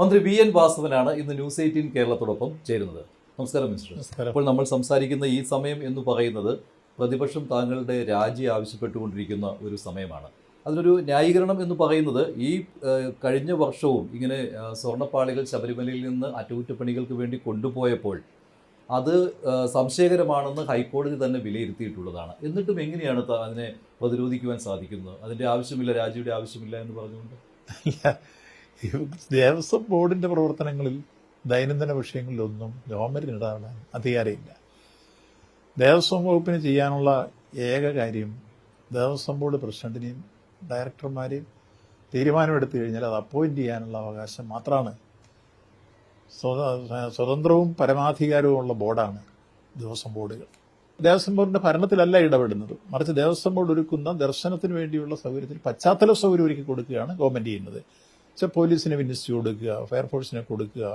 മന്ത്രി V N വാസവനാണ് ഇന്ന് news eighteen കേരളത്തോടൊപ്പം ചേരുന്നത്. നമസ്കാരം മിസ്റ്റർ. അപ്പോൾ നമ്മൾ സംസാരിക്കുന്ന ഈ സമയം എന്ന് പറയുന്നത് പ്രതിപക്ഷം താങ്കളുടെ രാജി ആവശ്യപ്പെട്ടുകൊണ്ടിരിക്കുന്ന ഒരു സമയമാണ്. അതിനൊരു ന്യായീകരണം എന്ന് പറയുന്നത് ഈ കഴിഞ്ഞ വർഷവും ഇങ്ങനെ സ്വർണപ്പാളികൾ ശബരിമലയിൽ നിന്ന് അറ്റകുറ്റപ്പണികൾക്ക് വേണ്ടി കൊണ്ടുപോയപ്പോൾ അത് സംശയകരമാണെന്ന് ഹൈക്കോടതി തന്നെ വിലയിരുത്തിയിട്ടുള്ളതാണ്. എന്നിട്ടും എങ്ങനെയാണ് അതിനെ പ്രതിരോധിക്കുവാൻ സാധിക്കുന്നത്? അതിന്റെ ആവശ്യമില്ല രാജിയുടെ ആവശ്യമില്ല എന്ന് പറഞ്ഞുകൊണ്ട്? ദേവസ്വം ബോർഡിന്റെ പ്രവർത്തനങ്ങളിൽ ദൈനംദിന വിഷയങ്ങളിലൊന്നും ഗവൺമെന്റിന് ഇടപെടാൻ അധികാരമില്ല. ദേവസ്വം വകുപ്പിന് ചെയ്യാനുള്ള ഏക കാര്യം ദേവസ്വം ബോർഡ് പ്രസിഡന്റിനെയും ഡയറക്ടർമാരെയും തീരുമാനമെടുത്തു കഴിഞ്ഞാൽ അത് അപ്പോയിന്റ് ചെയ്യാനുള്ള അവകാശം മാത്രമാണ്. സ്വതന്ത്രവും പരമാധികാരവുമുള്ള ബോർഡാണ് ദേവസ്വം ബോർഡുകൾ. ദേവസ്വം ബോർഡിന്റെ ഭരണത്തിലല്ല ഇടപെടുന്നത്. മറിച്ച് ദേവസ്വം ബോർഡ് ഒരുക്കുന്ന ദർശനത്തിന് വേണ്ടിയുള്ള സൗകര്യത്തിൽ പശ്ചാത്തല സൗകര്യം ഒരുക്കി കൊടുക്കുകയാണ് ഗവൺമെന്റ് ചെയ്യുന്നത്. പോലീസിനെ വിന്യസിച്ച് കൊടുക്കുക ഫയർഫോഴ്സിനെ കൊടുക്കുക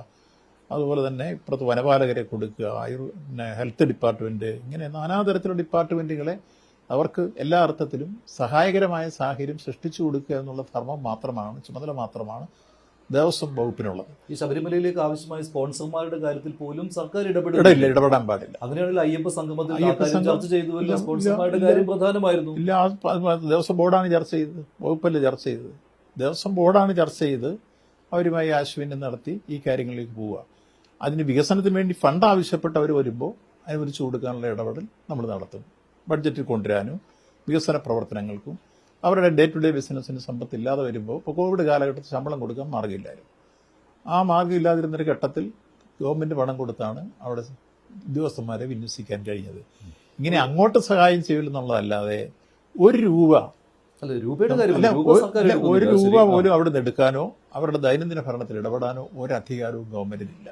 അതുപോലെ തന്നെ ഇപ്പുറത്ത് വനപാലകരെ കൊടുക്കുക ആയുർ പിന്നെ ഹെൽത്ത് ഡിപ്പാർട്ട്മെന്റ് ഇങ്ങനെ നാനാതരത്തിലുള്ള ഡിപ്പാർട്ട്മെന്റുകളെ അവർക്ക് എല്ലാ അർത്ഥത്തിലും സഹായകരമായ സാഹചര്യം സൃഷ്ടിച്ചു കൊടുക്കുക എന്നുള്ള ധർമ്മം മാത്രമാണ് ചുമതല മാത്രമാണ് ദേവസ്വം വകുപ്പിനുള്ളത്. ഈ ശബരിമലയിലേക്ക് ആവശ്യമായ സ്പോൺസർമാരുടെ കാര്യത്തിൽ പോലും സർക്കാർ ഇടപെടില്ല ഇടപെടാൻ പാടില്ല. അങ്ങനെയാണെങ്കിൽ അയ്യപ്പ സംഗമത്തിൽ ചർച്ച ചെയ്തുവല്ലോ സ്പോൺസർമാരുടെ കാര്യം പ്രധാനമായിരുന്നു. ഇല്ല ദേവസ്വം ബോർഡാണ് ചർച്ച ചെയ്തത് വകുപ്പല്ലേ ചർച്ച ചെയ്തത്. ദേവസ്വം ബോർഡാണ് ചർച്ച ചെയ്ത് അവരുമായി ആശയവിനിമയം നടത്തി ഈ കാര്യങ്ങളിലേക്ക് പോവുക. അതിന് വികസനത്തിന് വേണ്ടി ഫണ്ട് ആവശ്യപ്പെട്ടവർ വരുമ്പോൾ അനുവദിച്ചു കൊടുക്കാനുള്ള ഇടപെടൽ നമ്മൾ നടത്തും. ബഡ്ജറ്റിൽ കൊണ്ടുവരാനും വികസന പ്രവർത്തനങ്ങൾക്കും. അവരുടെ ഡേ ടു ഡേ ബിസിനസ്സിന് സമ്പത്ത് ഇല്ലാതെ വരുമ്പോൾ ഇപ്പോൾ കോവിഡ് കാലഘട്ടത്തിൽ ശമ്പളം കൊടുക്കാൻ മാർഗമില്ലായിരുന്നു. ആ മാർഗം ഇല്ലാതിരുന്നൊരു ഘട്ടത്തിൽ ഗവൺമെന്റ് പണം കൊടുത്താണ് അവിടെ ഉദ്യോഗസ്ഥന്മാരെ വിന്യസിക്കാൻ കഴിഞ്ഞത്. ഇങ്ങനെ അങ്ങോട്ട് സഹായം ചെയ്യില്ലെന്നുള്ളതല്ലാതെ ഒരു രൂപ അല്ല രൂപയുടെ കാര്യം ഒരു- ഒരു രൂപ. പോലും അവിടെ നിന്ന് എടുക്കാനോ അവരുടെ ദൈനംദിന ഭരണത്തിൽ ഇടപെടാനോ ഒരു അധികാരവും ഗവൺമെന്റിനില്ല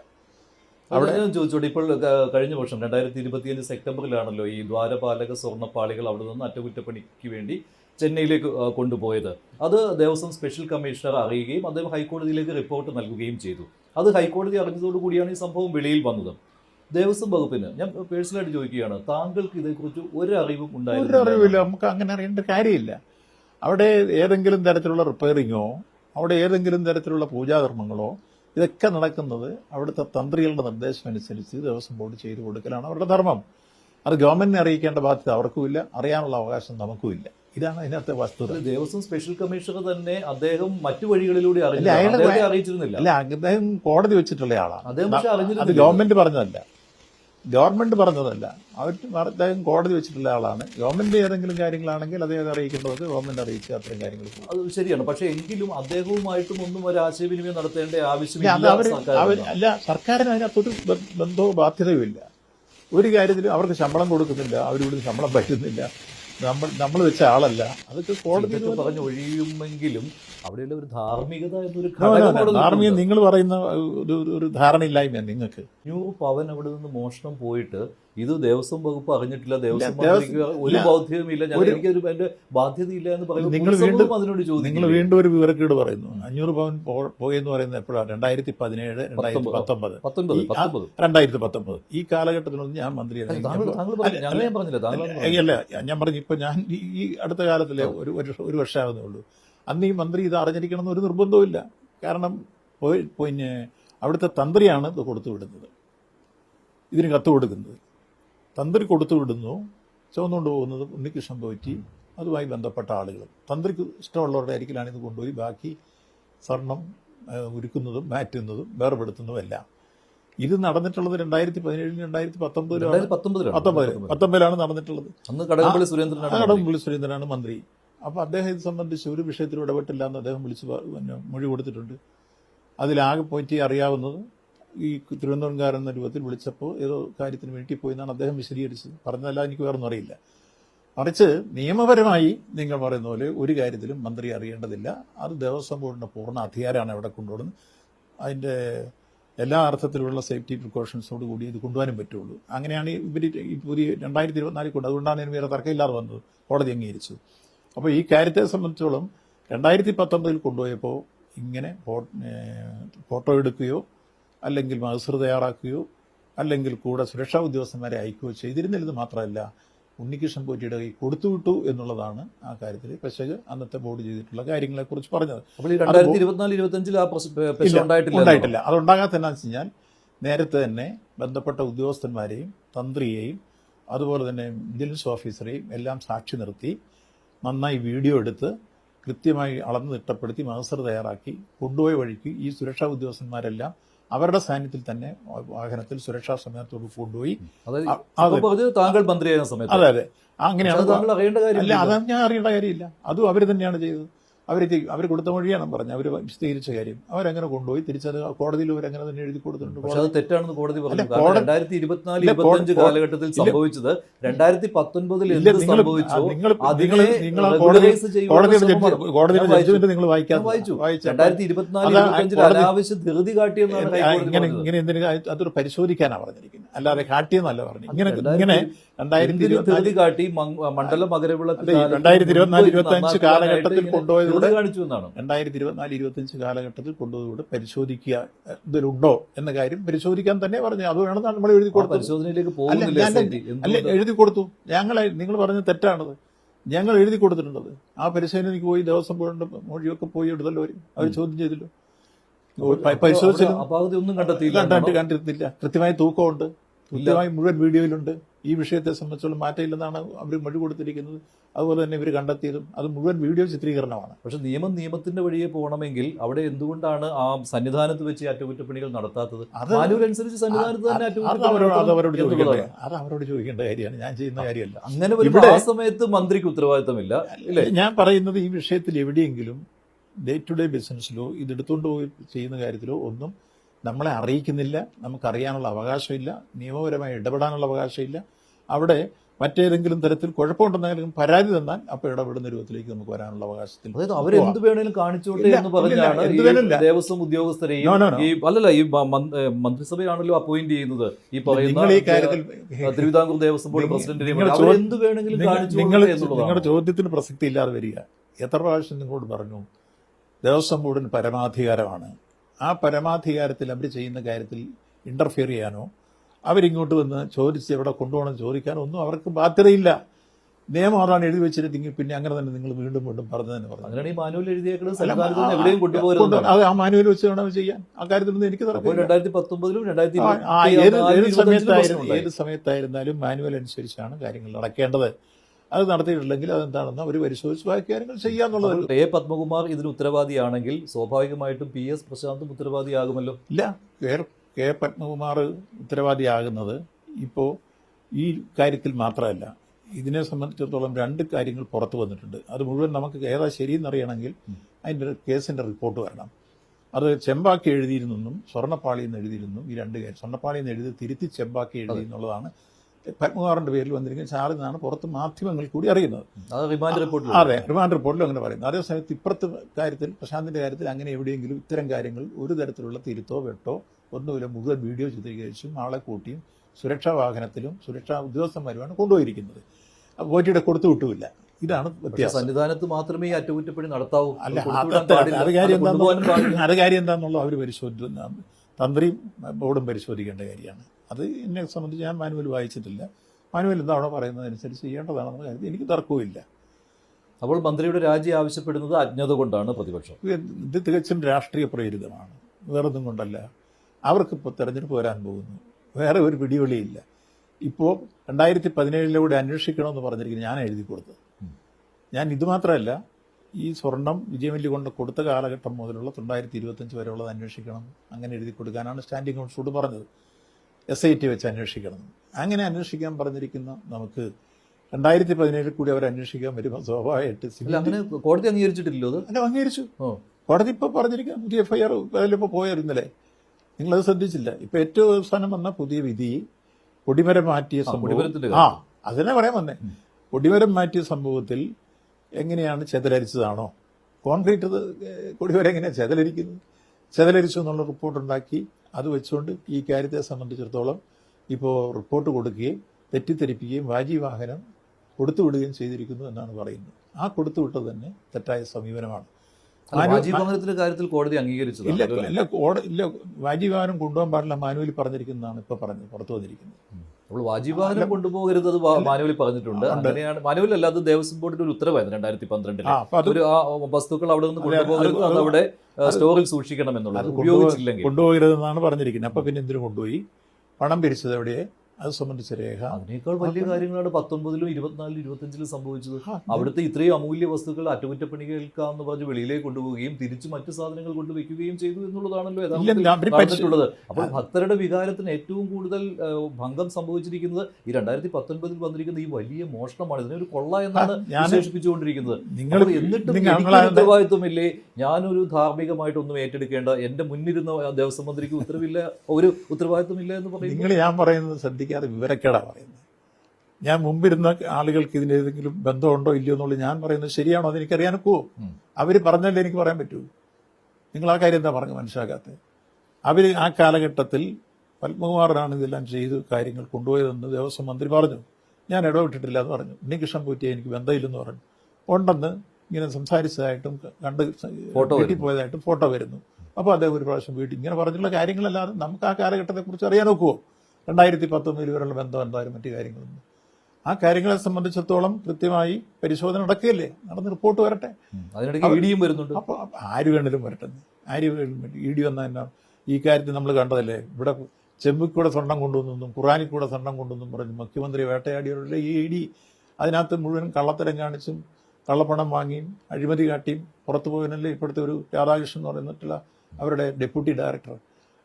അവിടെ ഞാൻ ചോദിച്ചോട്ടെ ഇപ്പോൾ കഴിഞ്ഞ വർഷം രണ്ടായിരത്തി ഇരുപത്തിയഞ്ച് സെപ്റ്റംബറിലാണല്ലോ ഈ ദ്വാരപാലക സ്വർണപ്പാളികൾ അവിടെ നിന്ന് അറ്റകുറ്റപ്പണിക്ക് വേണ്ടി ചെന്നൈയിലേക്ക് കൊണ്ടുപോയത്. അത് ദേവസ്വം സ്പെഷ്യൽ കമ്മീഷണർ അറിയുകയും അദ്ദേഹം ഹൈക്കോടതിയിലേക്ക് റിപ്പോർട്ട് നൽകുകയും ചെയ്തു. അത് ഹൈക്കോടതി അറിഞ്ഞതോടുകൂടിയാണ് ഈ സംഭവം വെളിയിൽ വന്നത്. ദേവസ്വം വകുപ്പിന് ഞാൻ പേഴ്സണലായിട്ട് ചോദിക്കുകയാണ് താങ്കൾക്ക് ഇതേക്കുറിച്ച് ഒരു അറിവും ഒരു ഉണ്ടായിരുന്നില്ല അറിവില്ല നമുക്ക് അങ്ങനെ അറിയേണ്ട കാര്യമില്ല. അവിടെ ഏതെങ്കിലും തരത്തിലുള്ള റിപ്പയറിങ്ങോ അവിടെ ഏതെങ്കിലും തരത്തിലുള്ള പൂജാകർമ്മങ്ങളോ ഇതൊക്കെ നടക്കുന്നത് അവിടുത്തെ തന്ത്രികളുടെ നിർദ്ദേശം അനുസരിച്ച് ദേവസ്വം ബോർഡ് ചെയ്തു കൊടുക്കലാണ് അവരുടെ ധർമ്മം. അത് ഗവൺമെന്റിനെ അറിയിക്കേണ്ട ബാധ്യത അവർക്കുമില്ല അറിയാനുള്ള അവകാശം നമുക്കുമില്ല. ഇതാണ് അതിനകത്തെ വസ്തുത. ദേവസ്വം സ്പെഷ്യൽ കമ്മീഷണർ തന്നെ അദ്ദേഹം മറ്റു വഴികളിലൂടെ അറിയിച്ചിരുന്നില്ല. അല്ല അദ്ദേഹം കോടതി വെച്ചിട്ടുള്ള ആളാണ്. അത് ഗവൺമെന്റ് പറഞ്ഞതല്ല. ഗവൺമെന്റ് പറഞ്ഞതല്ല. അവർ അദ്ദേഹം കോടതി വെച്ചിട്ടുള്ള ആളാണ്. ഗവൺമെന്റ് ഏതെങ്കിലും കാര്യങ്ങളാണെങ്കിൽ അദ്ദേഹം അറിയിക്കേണ്ടത് ഗവൺമെന്റ് അറിയിച്ച് അത്തരം കാര്യങ്ങൾ അത് ശരിയാണ്. പക്ഷെ എങ്കിലും അദ്ദേഹവുമായിട്ടും ഒന്നും ഒരു ആശയവിനിമയം നടത്തേണ്ട ആവശ്യം ആവശ്യമില്ല സർക്കാരിന്. അല്ല സർക്കാരിന് അതിനകത്തൊരു ബന്ധവും ബാധ്യതയും ഇല്ല ഒരു കാര്യത്തിലും അവർക്ക് ശമ്പളം കൊടുക്കുന്നില്ല അവരിവിടുന്ന് ശമ്പളം പറ്റുന്നില്ല. നമ്മൾ നമ്മൾ വെച്ച ആളല്ല. അതൊക്കെ കോടതി പറഞ്ഞു ഒഴിയുമെങ്കിലും അവിടെയുള്ള ഒരു ധാർമ്മികത എന്നൊരു ധാർമ്മികം. നിങ്ങൾ പറയുന്ന ഒരു ഒരു- ഒരു ധാരണയില്ലായ്മ നിങ്ങൾക്ക്. ന്യൂ പവൻ അവിടെ നിന്ന് മോഷണം പോയിട്ട് ഇത് ദേവസ്വം വകുപ്പ് അറിഞ്ഞിട്ടില്ല. ദേവസ്വം ഒരു ബൗദ്ധ്യവും ഇല്ല. ഞാൻ ഒരു- എനിക്കൊരു ബാധ്യതയില്ല എന്ന് പറയുന്നത് നിങ്ങൾ വീണ്ടും- അതിനോട് ചോദിച്ചു നിങ്ങൾ വീണ്ടും ഒരു വിവരക്കേട് പറയുന്നു. അഞ്ഞൂറ് പവൻ പോയെന്ന് പറയുന്നത് എപ്പോഴാണ്? രണ്ടായിരത്തി പതിനേഴ് രണ്ടായിരത്തി പത്തൊമ്പത് പത്തൊമ്പത് രണ്ടായിരത്തി പത്തൊമ്പത്. ഈ കാലഘട്ടത്തിലൊന്നും ഞാൻ മന്ത്രി അല്ല, ഞാൻ പറഞ്ഞില്ല. അല്ല ഞാൻ പറഞ്ഞു ഇപ്പൊ ഞാൻ ഈ- അടുത്ത കാലത്തിലെ ഒരു ഒരു വർഷമാകുന്നേ ഉള്ളൂ. അന്ന് ഈ മന്ത്രി ഇത് അറിഞ്ഞിരിക്കണം എന്ന് ഒരു നിർബന്ധവും ഇല്ല. കാരണം പോയി- പിന്നെ അവിടുത്തെ തന്ത്രിയാണ് ഇത് കൊടുത്തു വിടുന്നത്. ഇതിന് കത്ത് കൊടുക്കുന്നത്. തന്ത്രി കൊടുത്തു വിടുന്നു. ചുവന്നുകൊണ്ട് പോകുന്നത് ഉണ്ണികൃഷ്ണൻ പോറ്റി. അതുമായി ബന്ധപ്പെട്ട ആളുകൾ തന്ത്രിക്ക് ഇഷ്ടമുള്ളവരുടെ അരിക്കലാണ് ഇത് കൊണ്ടുപോയി. ബാക്കി സ്വർണം ഉരുക്കുന്നതും മാറ്റുന്നതും വേർപെടുത്തുന്നതും എല്ലാം ഇത് നടന്നിട്ടുള്ളത് രണ്ടായിരത്തി പതിനേഴിലും രണ്ടായിരത്തി പത്തൊമ്പതിലും. പത്തൊമ്പതിലാണ് നടന്നിട്ടുള്ളത്. കടകംപള്ളി സുരേന്ദ്രനാണ്. കടകംപള്ളി സുരേന്ദ്രനാണ് മന്ത്രി. അപ്പോൾ അദ്ദേഹം ഇത് സംബന്ധിച്ച് ഒരു വിഷയത്തിൽ ഇടപെട്ടില്ല എന്ന് അദ്ദേഹം വിളിച്ച് മൊഴി കൊടുത്തിട്ടുണ്ട്. അതിലാകെ പോയിട്ട് അറിയാവുന്നത് ഈ തിരുവനന്തപുരംകാരൻ എന്ന രൂപത്തിൽ വിളിച്ചപ്പോൾ ഏതോ കാര്യത്തിന് വേണ്ടി പോയി എന്നാണ് അദ്ദേഹം വിശദീകരിച്ചത്. പറഞ്ഞതല്ല എനിക്ക് വേറൊന്നും അറിയില്ല. മറിച്ച് നിയമപരമായി നിങ്ങൾ പറയുന്ന പോലെ ഒരു കാര്യത്തിലും മന്ത്രി അറിയേണ്ടതില്ല. അത് ദേവസ്വം ബോർഡിന്റെ പൂർണ അധികാരമാണ് അവിടെ കൊണ്ടുപോകുന്നത് അതിന്റെ എല്ലാ അർത്ഥത്തിലുള്ള സേഫ്റ്റി പ്രിക്കോഷൻസോട് കൂടി ഇത് കൊണ്ടുപോകാനും പറ്റുള്ളൂ. അങ്ങനെയാണ് ഇവർ ഈ പുതിയ രണ്ടായിരത്തി ഇരുപത്തിനാലിൽ കൊണ്ട് അതുകൊണ്ടാണ് ഇതിന് വേറെ തർക്കമില്ലാതെ വന്നത്. കോടതി അംഗീകരിച്ചു. അപ്പോൾ ഈ കാര്യത്തെ സംബന്ധിച്ചോളം രണ്ടായിരത്തി പത്തൊമ്പതിൽ കൊണ്ടുപോയപ്പോൾ ഇങ്ങനെ ഫോട്ടോ എടുക്കുകയോ അല്ലെങ്കിൽ മഹസർ തയ്യാറാക്കുകയോ അല്ലെങ്കിൽ കൂടെ സുരക്ഷാ ഉദ്യോഗസ്ഥന്മാരെ അയക്കുകയോ ചെയ്തിരുന്നില്ലെന്ന് മാത്രമല്ല ഉണ്ണികൃഷ്ണൻ പോറ്റിയുടെ കൈ കൊടുത്തുവിട്ടു എന്നുള്ളതാണ് ആ കാര്യത്തിൽ പെശക് അന്നത്തെ ബോർഡ് ചെയ്തിട്ടുള്ള കാര്യങ്ങളെക്കുറിച്ച് പറഞ്ഞത്. അപ്പോൾ ഈ രണ്ടായിരത്തി ഇരുപത്തിനാല് ഇരുപത്തഞ്ചിൽ ആ പ്രശ്നം പ്രശ്നം ഉണ്ടായിട്ടില്ല അതുണ്ടാകാത്ത എന്നാന്ന് വെച്ച് കഴിഞ്ഞാൽ നേരത്തെ തന്നെ ബന്ധപ്പെട്ട ഉദ്യോഗസ്ഥന്മാരെയും തന്ത്രിയെയും അതുപോലെ തന്നെ ഇന്റലിജൻസ് ഓഫീസറെയും എല്ലാം സാക്ഷി നിർത്തി നന്നായി വീഡിയോ എടുത്ത് കൃത്യമായി അളന്ന് തിട്ടപ്പെടുത്തി മഹസർ തയ്യാറാക്കി കൊണ്ടുപോയ വഴിക്ക് ഈ സുരക്ഷാ ഉദ്യോഗസ്ഥന്മാരെല്ലാം അവരുടെ സാന്നിധ്യത്തിൽ തന്നെ വാഹനത്തിൽ സുരക്ഷാ സമയത്തോട് കൊണ്ടുപോയി. താങ്കൾ മന്ത്രിയായ സമയത്ത്. അതെ അതെ. അങ്ങനെയാണ് അത് താങ്കൾ അറിയേണ്ട അല്ല കാര്യം അത് ഞാൻ അറിയേണ്ട കാര്യമില്ല. അതും അവർ തന്നെയാണ് ചെയ്തത്. അവർ അവർ കൊടുത്ത മൊഴിയാണ് പറഞ്ഞത് അവർ വിശദീകരിച്ച കാര്യം. അവരങ്ങനെ കൊണ്ടുപോയി. തിരിച്ചത് കോടതിയിൽ അവരങ്ങനെ തന്നെ എഴുതി കൊടുത്തിട്ടുണ്ട്. പക്ഷെ അത് തെറ്റാണെന്ന് കോടതി പറഞ്ഞു. രണ്ടായിരത്തി ഇരുപത്തിനാല് കോടതി- കാലഘട്ടത്തിൽ സംഭവിച്ചത് രണ്ടായിരത്തി പത്തൊൻപതിൽ സംഭവിച്ചു? എന്ത് കോടതി കോടതിയുടെ. ജഡ്ജ്മെന്റ് നിങ്ങൾ വായിക്കാൻ വായിച്ചു. രണ്ടായിരത്തി ഇരുപത്തിനാല് അതാ, ഇരുപത്തിയഞ്ചിൽ അനാവശ്യ ധൃതി കാട്ടിയെന്നാണ് ഇങ്ങനെ. ഇങ്ങനെ എന്തിനു അതൊരു പരിശോധിക്കാനാണ് പറഞ്ഞിരിക്കുന്നത്. അല്ലാതെ കാട്ടിയെന്നല്ല പറഞ്ഞു ഇങ്ങനെ ഇങ്ങനെ രണ്ടായിരത്തി ഇരുപത്തിനാല് കാട്ടി മണ്ഡല മകരവിളക്ക് രണ്ടായിരത്തി ഇരുപത്തിനാല് ഇരുപത്തി അഞ്ച് കാലഘട്ടത്തിൽ കൊണ്ടുപോയതോടെ കാണിച്ചു എന്നാണ്? രണ്ടായിരത്തി ഇരുപത്തിനാല് ഇരുപത്തിയഞ്ച് കാലഘട്ടത്തിൽ കൊണ്ടുപോയി പരിശോധിക്കുക ഇതിലുണ്ടോ എന്ന കാര്യം പരിശോധിക്കാൻ തന്നെ പറഞ്ഞു. അത് വേണമെന്നാണ് നമ്മൾ എഴുതി കൊടുത്തു. പരിശോധനയിലേക്ക്. അല്ല എഴുതി കൊടുത്തു. ഞങ്ങൾ നിങ്ങൾ പറഞ്ഞ തെറ്റാണത്. ഞങ്ങൾ എഴുതി കൊടുത്തിട്ടുണ്ടത്. ആ പരിശോധനയ്ക്ക് പോയി ദിവസം പോയിട്ട് മൊഴിയൊക്കെ പോയി എടുത്തല്ലോ അവർ ചോദ്യം ചെയ്തല്ലോ. പരിശോധിച്ചു കണ്ടെത്തിയില്ല? കണ്ടിരുന്നില്ല. കൃത്യമായി തൂക്കമുണ്ട്. കൃത്യമായി മുഴുവൻ വീഡിയോയിലുണ്ട്. ഈ വിഷയത്തെ സംബന്ധിച്ചുള്ള മാറ്റമില്ലെന്നാണ് അവർ മൊഴി കൊടുത്തിരിക്കുന്നത്. അതുപോലെ തന്നെ ഇവർ കണ്ടെത്തിയതും അത് മുഴുവൻ വീഡിയോ ചിത്രീകരണമാണ്. പക്ഷെ നിയമം നിയമത്തിന്റെ വഴിയെ പോകണമെങ്കിൽ അവിടെ എന്തുകൊണ്ടാണ് ആ സന്നിധാനത്ത് വെച്ച് അറ്റകുറ്റപ്പണികൾ നടത്താത്തത്? അനുസരിച്ച് സന്നിധാനത്ത് തന്നെ അത് അവരോട് ചോദിക്കേണ്ട അത് അവരോട് ചോദിക്കേണ്ട കാര്യമാണ്. ഞാൻ ചെയ്യുന്ന കാര്യമല്ല. അങ്ങനെ ഒരു ഇവിടെ- ആ സമയത്ത് മന്ത്രിക്ക് ഉത്തരവാദിത്തമില്ല ഞാൻ പറയുന്നത് ഈ വിഷയത്തിൽ എവിടെയെങ്കിലും ഡേ ടു ഡേ ബിസിനസ്സിലോ ഇതെടുത്തുകൊണ്ട് പോയി ചെയ്യുന്ന കാര്യത്തിലോ ഒന്നും നമ്മളെ അറിയിക്കുന്നില്ല നമുക്കറിയാനുള്ള അവകാശമില്ല നിയമപരമായി ഇടപെടാനുള്ള അവകാശമില്ല. അവിടെ മറ്റേതെങ്കിലും തരത്തിൽ കുഴപ്പമുണ്ടെന്നെങ്കിലും പരാതി തന്നാൽ അപ്പോൾ ഇടപെടുന്ന രൂപത്തിലേക്ക് നമുക്ക് വരാനുള്ള അവകാശത്തിൽ അതായത് അവരെന്ത് വേണേലും കാണിച്ചോട്ടെ എന്ന് പറഞ്ഞാണ് എന്ത് ദേവസ്വം ഉദ്യോഗസ്ഥരെയും. ഈ അല്ലല്ല ഈ മന്ത്രിസഭയാണല്ലോ അപ്പോയിന്റ് ചെയ്യുന്നത്. ഈ പറയുന്ന ഈ കാര്യത്തിൽ തിരുവിതാംകൂർ ദേവസ്വം ബോർഡ് പ്രസിഡന്റിനെയും അവർ എന്ത് വേണമെങ്കിലും നിങ്ങൾ നിങ്ങളുടെ ചോദ്യത്തിന് പ്രസക്തി ഇല്ലാതെ വരിക. എത്ര പ്രാവശ്യം നിങ്ങളോട് പറഞ്ഞു ദേവസ്വം ബോർഡിന് പരമാധികാരമാണ്. ആ പരമാധികാരത്തിൽ അവർ ചെയ്യുന്ന കാര്യത്തിൽ ഇന്റർഫിയർ ചെയ്യാനോ അവരിങ്ങോട്ട് വന്ന് ചോദിച്ച് എവിടെ കൊണ്ടുപോകണം ചോദിക്കാനോ ഒന്നും അവർക്ക് ബാധ്യതയില്ല. നിയമം അതാണ് എഴുതി വെച്ചിരുന്നെങ്കിൽ പിന്നെ അങ്ങനെ തന്നെ നിങ്ങൾ വീണ്ടും വീണ്ടും പറഞ്ഞു. തന്നെ പറഞ്ഞു അങ്ങനെ ഈ മാനുവൽ എഴുതിയേക്കുന്നത് അത് ആ മാനുവൽ വെച്ച് വേണം ചെയ്യാൻ. ആ കാര്യത്തിൽ നിന്ന് എനിക്ക്. രണ്ടായിരത്തി പത്തൊമ്പതിലും രണ്ടായിരത്തി ഏത് സമയത്തായിരുന്നു ഏത് സമയത്തായിരുന്നാലും മാനുവൽ അനുസരിച്ചാണ് കാര്യങ്ങൾ നടക്കേണ്ടത്. അത് നടത്തിയിട്ടില്ലെങ്കിൽ അതെന്താണെന്ന് അവർ പരിശോധിച്ച് ബാക്കി കാര്യങ്ങൾ ചെയ്യാന്നുള്ളത് എ പത്മകുമാർ ഇതിന് ഉത്തരവാദിയാണെങ്കിൽ സ്വാഭാവികമായിട്ടും പി എസ് പ്രശാന്തും ഉത്തരവാദിയാകുമല്ലോ? ഇല്ല. കെ കെ പത്മകുമാർ ഉത്തരവാദിയാകുന്നത് ഇപ്പോൾ ഈ കാര്യത്തിൽ മാത്രമല്ല. ഇതിനെ സംബന്ധിച്ചിടത്തോളം രണ്ട് കാര്യങ്ങൾ പുറത്തു വന്നിട്ടുണ്ട്. അത് മുഴുവൻ നമുക്ക് ഏതാ ശരിയെന്നറിയണമെങ്കിൽ അതിന്റെ ഒരു കേസിന്റെ റിപ്പോർട്ട് വരണം. അത് ചെമ്പാക്കി എഴുതിയിരുന്നെന്നും സ്വർണപ്പാളിയിൽ നിന്ന് എഴുതിയിരുന്നു ഈ രണ്ട് കാര്യം. സ്വർണപ്പാളിയിൽ നിന്ന് എഴുതി തിരുത്തി ചെമ്പാക്കി എഴുതി എന്നുള്ളതാണ് പത്മകുമാറിന്റെ പേരിൽ വന്നിരിക്കുന്ന ചാർജ് എന്നാണ് പുറത്ത് മാധ്യമങ്ങൾ കൂടി അറിയുന്നത്. റിമാൻഡ് റിപ്പോർട്ടിൽ അതെ റിമാൻഡ് റിപ്പോർട്ടിൽ അങ്ങനെ പറയുന്നത് അതേസമയത്ത് ഇപ്പുറത്തെ കാര്യത്തിൽ പ്രശാന്തിന്റെ കാര്യത്തിൽ അങ്ങനെ എവിടെയെങ്കിലും ഇത്തരം കാര്യങ്ങൾ ഒരു തരത്തിലുള്ള തിരുത്തോ വെട്ടോ ഒന്നുമില്ല. മുഴുവൻ വീഡിയോ ചിത്രീകരിച്ചും ആളെ കൂട്ടിയും സുരക്ഷാ വാഹനത്തിലും സുരക്ഷാ ഉദ്യോഗസ്ഥന്മാരുമാണ് കൊണ്ടുപോയിരിക്കുന്നത്. പോറ്റിയുടെ കൊടുത്തു വിട്ടുമില്ല. ഇതാണ് വ്യത്യാസം. സന്നിധാനത്ത് മാത്രമേ അറ്റകുറ്റപ്പണി നടത്താവൂ. അല്ല അത് അത് കൊടുത്തുവിടാൻ പാടില്ല. അത് കാര്യം അത് കൊണ്ടുപോകാനും പാടില്ല. എന്താണെന്നുള്ള അത് കാര്യം എന്താണെന്നുള്ള അവർ പരിശോധിക്കുന്ന തന്ത്രിയും ബോർഡും പരിശോധിക്കേണ്ട കാര്യമാണ്. അത് എന്നെ സംബന്ധിച്ച് ഞാൻ മാനുവൽ വായിച്ചിട്ടില്ല. മാനുവൽ എന്താണോ പറയുന്നതനുസരിച്ച് ചെയ്യേണ്ടതാണെന്ന് കാര്യത്തിൽ എനിക്ക് തർക്കവുമില്ല. അപ്പോൾ മന്ത്രിയുടെ രാജി ആവശ്യപ്പെടുന്നത് അജ്ഞത കൊണ്ടാണ് പ്രതിപക്ഷം. ഇത് തികച്ചും രാഷ്ട്രീയ പ്രേരിതമാണ്. വേറൊന്നും കൊണ്ടല്ല. അവർക്കിപ്പോൾ തെരഞ്ഞെടുപ്പ് വരാൻ പോകുന്നു. വേറെ ഒരു പിടിവെളിയില്ല. ഇപ്പോൾ രണ്ടായിരത്തി പതിനേഴിലൂടെ അന്വേഷിക്കണമെന്ന് പറഞ്ഞിരിക്കുന്നത് ഞാൻ എഴുതി കൊടുത്തത്. ഞാൻ ഇതുമാത്രമല്ല ഈ സ്വർണം വിജയമല്ലി കൊണ്ട് കൊടുത്ത കാലഘട്ടം മുതലുള്ള തൊള്ളായിരത്തി ഇരുപത്തഞ്ച് വരെയുള്ളത് അന്വേഷിക്കണം അങ്ങനെ എഴുതി കൊടുക്കാനാണ് സ്റ്റാൻഡിംഗ് കൗൺസിലോട് പറഞ്ഞത്. എസ് ഐ ടി വെച്ച് അന്വേഷിക്കണം. അങ്ങനെ അന്വേഷിക്കാൻ പറഞ്ഞിരിക്കുന്ന നമുക്ക് രണ്ടായിരത്തി പതിനേഴിൽ കൂടി അവർ അന്വേഷിക്കാൻ വരുമ്പോൾ സ്വാഭാവികമായിട്ട് അങ്ങനെ കോടതി അംഗീകരിച്ചിട്ടില്ലോ അത്? അല്ല അംഗീകരിച്ചു. കോടതി ഇപ്പോൾ പറഞ്ഞിരിക്കുക പുതിയ എഫ് ഐ ആർ അതിലിപ്പോൾ പോയായിരുന്നല്ലേ നിങ്ങളത് ശ്രദ്ധിച്ചില്ല. ഇപ്പൊ ഏറ്റവും അവസാനം വന്ന പുതിയ വിധി കൊടിമരം മാറ്റിയ സംഭവം ആ അതിനെ പറയാൻ വന്നേ. കൊടിമരം മാറ്റിയ സംഭവത്തിൽ എങ്ങനെയാണ് ചെതലരിച്ചതാണോ? കോൺക്രീറ്റ് കൊടിമരം എങ്ങനെയാണ് ചെതലരിക്കുന്നത്? ചെതലരിച്ചു എന്നുള്ള റിപ്പോർട്ട് ഉണ്ടാക്കി അത് വെച്ചുകൊണ്ട് ഈ കാര്യത്തെ സംബന്ധിച്ചിടത്തോളം ഇപ്പോൾ റിപ്പോർട്ട് കൊടുക്കുകയും തെറ്റിദ്ധരിപ്പിക്കുകയും വാജി വാഹനം കൊടുത്തുവിടുകയും ചെയ്തിരിക്കുന്നു എന്നാണ് പറയുന്നത്. ആ കൊടുത്തുവിട്ടത് തന്നെ തെറ്റായ സമീപനമാണ്. രാജീവ് കാര്യത്തിൽ കോടതി ഇല്ല അംഗീകരിച്ചതാണ് ഇല്ല ഇല്ല വാജി വാഹനം കൊണ്ടുപോകാൻ പാടില്ല മാനുവലി പറഞ്ഞിരിക്കുന്നതാണ് ഇപ്പൊ പറഞ്ഞത് പുറത്തു വന്നിരിക്കുന്നത്. അപ്പോൾ വാജിബാഹനം കൊണ്ടുപോകരുത് അത് മാനുവലി പറഞ്ഞിട്ടുണ്ട്. അങ്ങനെയാണ് മാനുവൽ അല്ല അത് ദേവസ്വം ബോർഡിന്റെ ഒരു ഉത്തരവായിരുന്നു രണ്ടായിരത്തി പന്ത്രണ്ടിൽ ഒരു ആ വസ്തുക്കൾ അവിടെ നിന്ന് കൊണ്ടുപോകരുത് അത് അവിടെ സ്റ്റോറിൽ സൂക്ഷിക്കണം എന്നുള്ളത് ഉപയോഗിച്ചില്ലെങ്കിൽ. കൊണ്ടുപോകരുതെന്നാണ് പറഞ്ഞിരിക്കുന്നത്. അപ്പൊ പിന്നെ എന്തിനു കൊണ്ടുപോയി? പണം പിരിച്ചത് എവിടെയെ? അത് സംബന്ധിച്ച രേഖ. അതിനേക്കാൾ വലിയ കാര്യങ്ങളാണ് പത്തൊൻപതിലും ഇരുപത്തിനാലിലും ഇരുപത്തഞ്ചിലും സംഭവിച്ചത്. അവിടുത്തെ ഇത്രയും അമൂല്യ വസ്തുക്കൾ അറ്റകുറ്റപ്പണികൾക്കാന്ന് പറഞ്ഞ് വെളിയിലേക്ക് കൊണ്ടുപോവുകയും തിരിച്ച് മറ്റു സാധനങ്ങൾ കൊണ്ടുവയ്ക്കുകയും ചെയ്തു എന്നുള്ളതാണല്ലോ പറഞ്ഞിട്ടുള്ളത് അപ്പോൾ ഭക്തരുടെ വികാരത്തിന് ഏറ്റവും കൂടുതൽ ഭംഗം സംഭവിച്ചിരിക്കുന്നത് ഈ രണ്ടായിരത്തി പത്തൊൻപതിൽ വന്നിരിക്കുന്ന ഈ വലിയ മോഷണമാണ്. ഇതിനൊരു കൊള്ള എന്നാണ് ഞാൻ വിശേഷിപ്പിച്ചുകൊണ്ടിരിക്കുന്നത്. നിങ്ങൾ എന്നിട്ടും ഉത്തരവാദിത്വമില്ലേ? ഞാനൊരു ധാർമ്മികമായിട്ടൊന്നും ഏറ്റെടുക്കേണ്ട എന്റെ മുന്നിരുന്ന ദേവസ്വം മന്ത്രിക്ക് ഉത്തരവില്ല ഒരു ഉത്തരവാദിത്വമില്ല എന്ന് പറയുന്നത്? നിങ്ങൾ ഞാൻ പറയുന്നത് ശ്രദ്ധിക്കാതെ വിവരക്കേടാ പറയുന്നത്. ഞാൻ മുമ്പിരുന്ന ആളുകൾക്ക് ഇതിന് ഏതെങ്കിലും ബന്ധമുണ്ടോ ഇല്ലയോ എന്നുള്ളത് ഞാൻ പറയുന്നത് ശരിയാണോ അത് എനിക്കറിയാൻ പോവും അവർ പറഞ്ഞല്ലേ എനിക്ക് പറയാൻ പറ്റൂ. നിങ്ങൾ ആ കാര്യം എന്താ പറഞ്ഞു മനസ്സിലാക്കാത്തത്? അവർ ആ കാലഘട്ടത്തിൽ പത്മകുമാറിനാണ് ഇതെല്ലാം ചെയ്ത് കാര്യങ്ങൾ കൊണ്ടുപോയതെന്ന് ദേവസ്വം മന്ത്രി പറഞ്ഞു. ഞാൻ ഇടപെട്ടിട്ടില്ല എന്ന് പറഞ്ഞു. ഉണ്ണികൃഷ്ണൻ പൂറ്റിയെ എനിക്ക് ബന്ധമില്ലെന്ന് പറഞ്ഞു. ഉണ്ടെന്ന് ഇങ്ങനെ സംസാരിച്ചതായിട്ടും കണ്ട് ഫോട്ടോ വീട്ടിൽ പോയതായിട്ടും ഫോട്ടോ വരുന്നു. അപ്പോൾ അദ്ദേഹം ഒരു പ്രാവശ്യം വീട്ടിൽ ഇങ്ങനെ പറഞ്ഞുള്ള കാര്യങ്ങളല്ലാതെ നമുക്ക് ആ കാലഘട്ടത്തെക്കുറിച്ച് അറിയാൻ ഒക്കുവോ? രണ്ടായിരത്തി പത്തൊമ്പതിൽ ഇവരുള്ള ബന്ധം എന്തായാലും മറ്റു കാര്യങ്ങളൊന്നും. ആ കാര്യങ്ങളെ സംബന്ധിച്ചിടത്തോളം കൃത്യമായി പരിശോധന നടക്കുകയല്ലേ? നടന്ന് റിപ്പോർട്ട് വരട്ടെ. ഇടിയും വരുന്നുണ്ട്. അപ്പോൾ ആര് വേണേലും വരട്ടെ. ആര് വേണേലും ഇ ഡി വന്നാൽ എന്നാ ഈ കാര്യത്തിൽ നമ്മൾ കണ്ടതല്ലേ? ഇവിടെ ചെമ്പിക്കൂടെ സ്വർണം കൊണ്ടുവന്നും ഖുറാനിൽ കൂടെ സ്വർണം കൊണ്ടുവന്നും പറഞ്ഞു മുഖ്യമന്ത്രി വേട്ടയാടിയവരുടെ ഈ ഇ ഡി അതിനകത്ത് മുഴുവൻ കള്ളത്തരം കാണിച്ചും കള്ളപ്പണം വാങ്ങിയും അഴിമതി കാട്ടിയും പുറത്തു പോയനല്ലേ ഇപ്പോഴത്തെ ഒരു രാധാകൃഷ്ണൻ എന്ന് പറയുന്നിട്ടുള്ള അവരുടെ ഡെപ്യൂട്ടി ഡയറക്ടർ.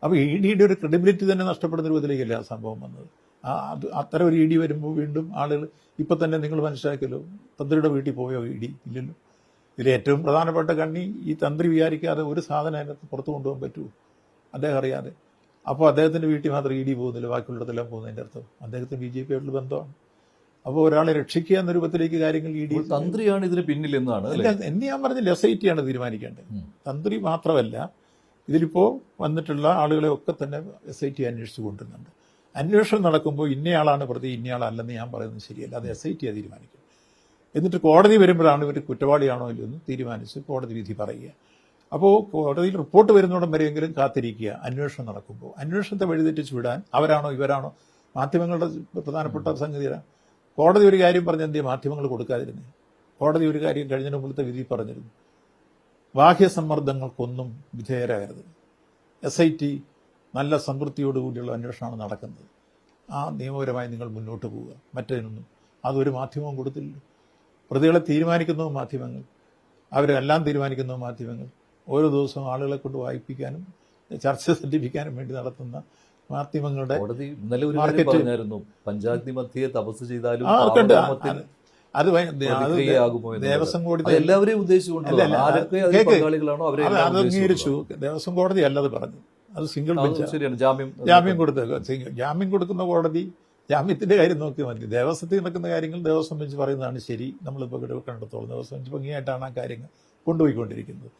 അപ്പോൾ ഇ ഡിയുടെ ഒരു ക്രെഡിബിലിറ്റി തന്നെ നഷ്ടപ്പെടുന്ന രൂപത്തിലേക്കല്ലേ ആ സംഭവം വന്നത്? ആ അത് അത്തരം ഒരു ഇ ഡി വരുമ്പോൾ വീണ്ടും ആളുകൾ ഇപ്പം തന്നെ നിങ്ങൾ മനസ്സിലാക്കിയല്ലോ തന്ത്രിയുടെ വീട്ടിൽ പോയോ ഇ ഡി ഇല്ലല്ലോ? ഇതിൽ ഏറ്റവും പ്രധാനപ്പെട്ട കണ്ണി ഈ തന്ത്രി വിചാരിക്കാതെ ഒരു സാധനം അതിനകത്ത് പുറത്തു കൊണ്ടുപോകാൻ പറ്റുമോ? അദ്ദേഹം അറിയാതെ. അപ്പോൾ അദ്ദേഹത്തിന്റെ വീട്ടിൽ മാത്രം ഇ ഡി പോകുന്നില്ല ബാക്കിയുള്ളതെല്ലാം പോകുന്നതിന്റെ അർത്ഥം അദ്ദേഹത്തിന് ബി ജെ പി ആയിട്ടുള്ള ബന്ധമാണ്. അപ്പോൾ ഒരാളെ രക്ഷിക്കുക എന്ന രൂപത്തിലേക്ക് കാര്യങ്ങൾ ഇ ഡി തന്ത്രിയാണ് ഇതിന് പിന്നിൽ എന്നാണ് എന്ന് ഞാൻ പറഞ്ഞില്ല എസ് ഐ ടി ആണ് തീരുമാനിക്കേണ്ടത്. തന്ത്രി മാത്രമല്ല ഇതിലിപ്പോ വന്നിട്ടുള്ള ആളുകളെ ഒക്കെ തന്നെ എസ് ഐ ടി അന്വേഷിച്ചു കൊണ്ടുവരുന്നുണ്ട് അന്വേഷണം നടക്കുമ്പോൾ ഇന്നയാളാണ് പ്രതി ഇന്നയാളല്ലെന്ന് ഞാൻ പറയുന്നത് ശരിയല്ല. അത് എസ് ഐ ടി തീരുമാനിക്കും. എന്നിട്ട് കോടതി വരുമ്പോഴാണ് ഇവർ കുറ്റവാളിയാണോ ഇല്ലയോ എന്ന് തീരുമാനിച്ച് കോടതി വിധി പറയുക. അപ്പോൾ കോടതിയിൽ റിപ്പോർട്ട് വരുന്നോടം വരെയെങ്കിലും കാത്തിരിക്കുക. അന്വേഷണം നടക്കുമ്പോൾ അന്വേഷണത്തെ വഴിതെറ്റിച്ച് വിടാൻ അവരാണോ ഇവരാണോ? മാധ്യമങ്ങളുടെ പ്രധാനപ്പെട്ട സംഗതിയാണ് കോടതി ഒരു കാര്യം പറഞ്ഞ എന്തിനാ മാധ്യമങ്ങൾ കൊടുക്കാതിരുന്നേ. കോടതി ഒരു കാര്യം കഴിഞ്ഞതിന് മുമ്പത്തെ വിധി പറഞ്ഞിരുന്നു. ബാഹ്യസമ്മർദ്ദങ്ങൾക്കൊന്നും വിധേയരാകരുത്. എസ് ഐ ടി നല്ല സംതൃപ്തിയോടുകൂടിയുള്ള അന്വേഷണമാണ് നടക്കുന്നത്. ആ നിയമപരമായി നിങ്ങൾ മുന്നോട്ട് പോവുക. മറ്റതിനൊന്നും അതൊരു മാധ്യമവും കൊടുത്തില്ല. പ്രതികളെ തീരുമാനിക്കുന്ന മാധ്യമങ്ങൾ അവരെല്ലാം തീരുമാനിക്കുന്ന മാധ്യമങ്ങൾ ഓരോ ദിവസവും ആളുകളെ കൊണ്ട് വായിപ്പിക്കാനും ചർച്ച സൃഷ്ടിപ്പിക്കാനും വേണ്ടി നടത്തുന്ന മാധ്യമങ്ങളുടെ കോടതി ഇന്നലെ ഒരു മാർക്കറ്റ് പറഞ്ഞായിരുന്നു. പഞ്ചാഗ്നി മധ്യയെ തപസ് ചെയ്താലും അത്. ദേവസ്വം കോടതി എല്ലാവരെയും. പങ്കാളികളാണോ അവരെ അത് അംഗീകരിച്ചു. ദേവസ്വം കോടതി അല്ലത് പറഞ്ഞു. അത് സിംഗിൾ ബെഞ്ച് ശരിയാണ് ജാമ്യം ജാമ്യം കൊടുത്ത. ജാമ്യം കൊടുക്കുന്ന കോടതി ജാമ്യത്തിന്റെ കാര്യം നോക്കി മതി. ദേവസ്വത്തിൽ നടക്കുന്ന കാര്യങ്ങൾ ദേവസ്വം ബെഞ്ച് പറയുന്നതാണ് ശരി. നമ്മളിപ്പോൾ കണ്ടെത്തോളൂ ദേവസ്വം ബെഞ്ച് ഭംഗിയായിട്ടാണ് ആ കാര്യങ്ങൾ കൊണ്ടുപോയിക്കൊണ്ടിരിക്കുന്നത്.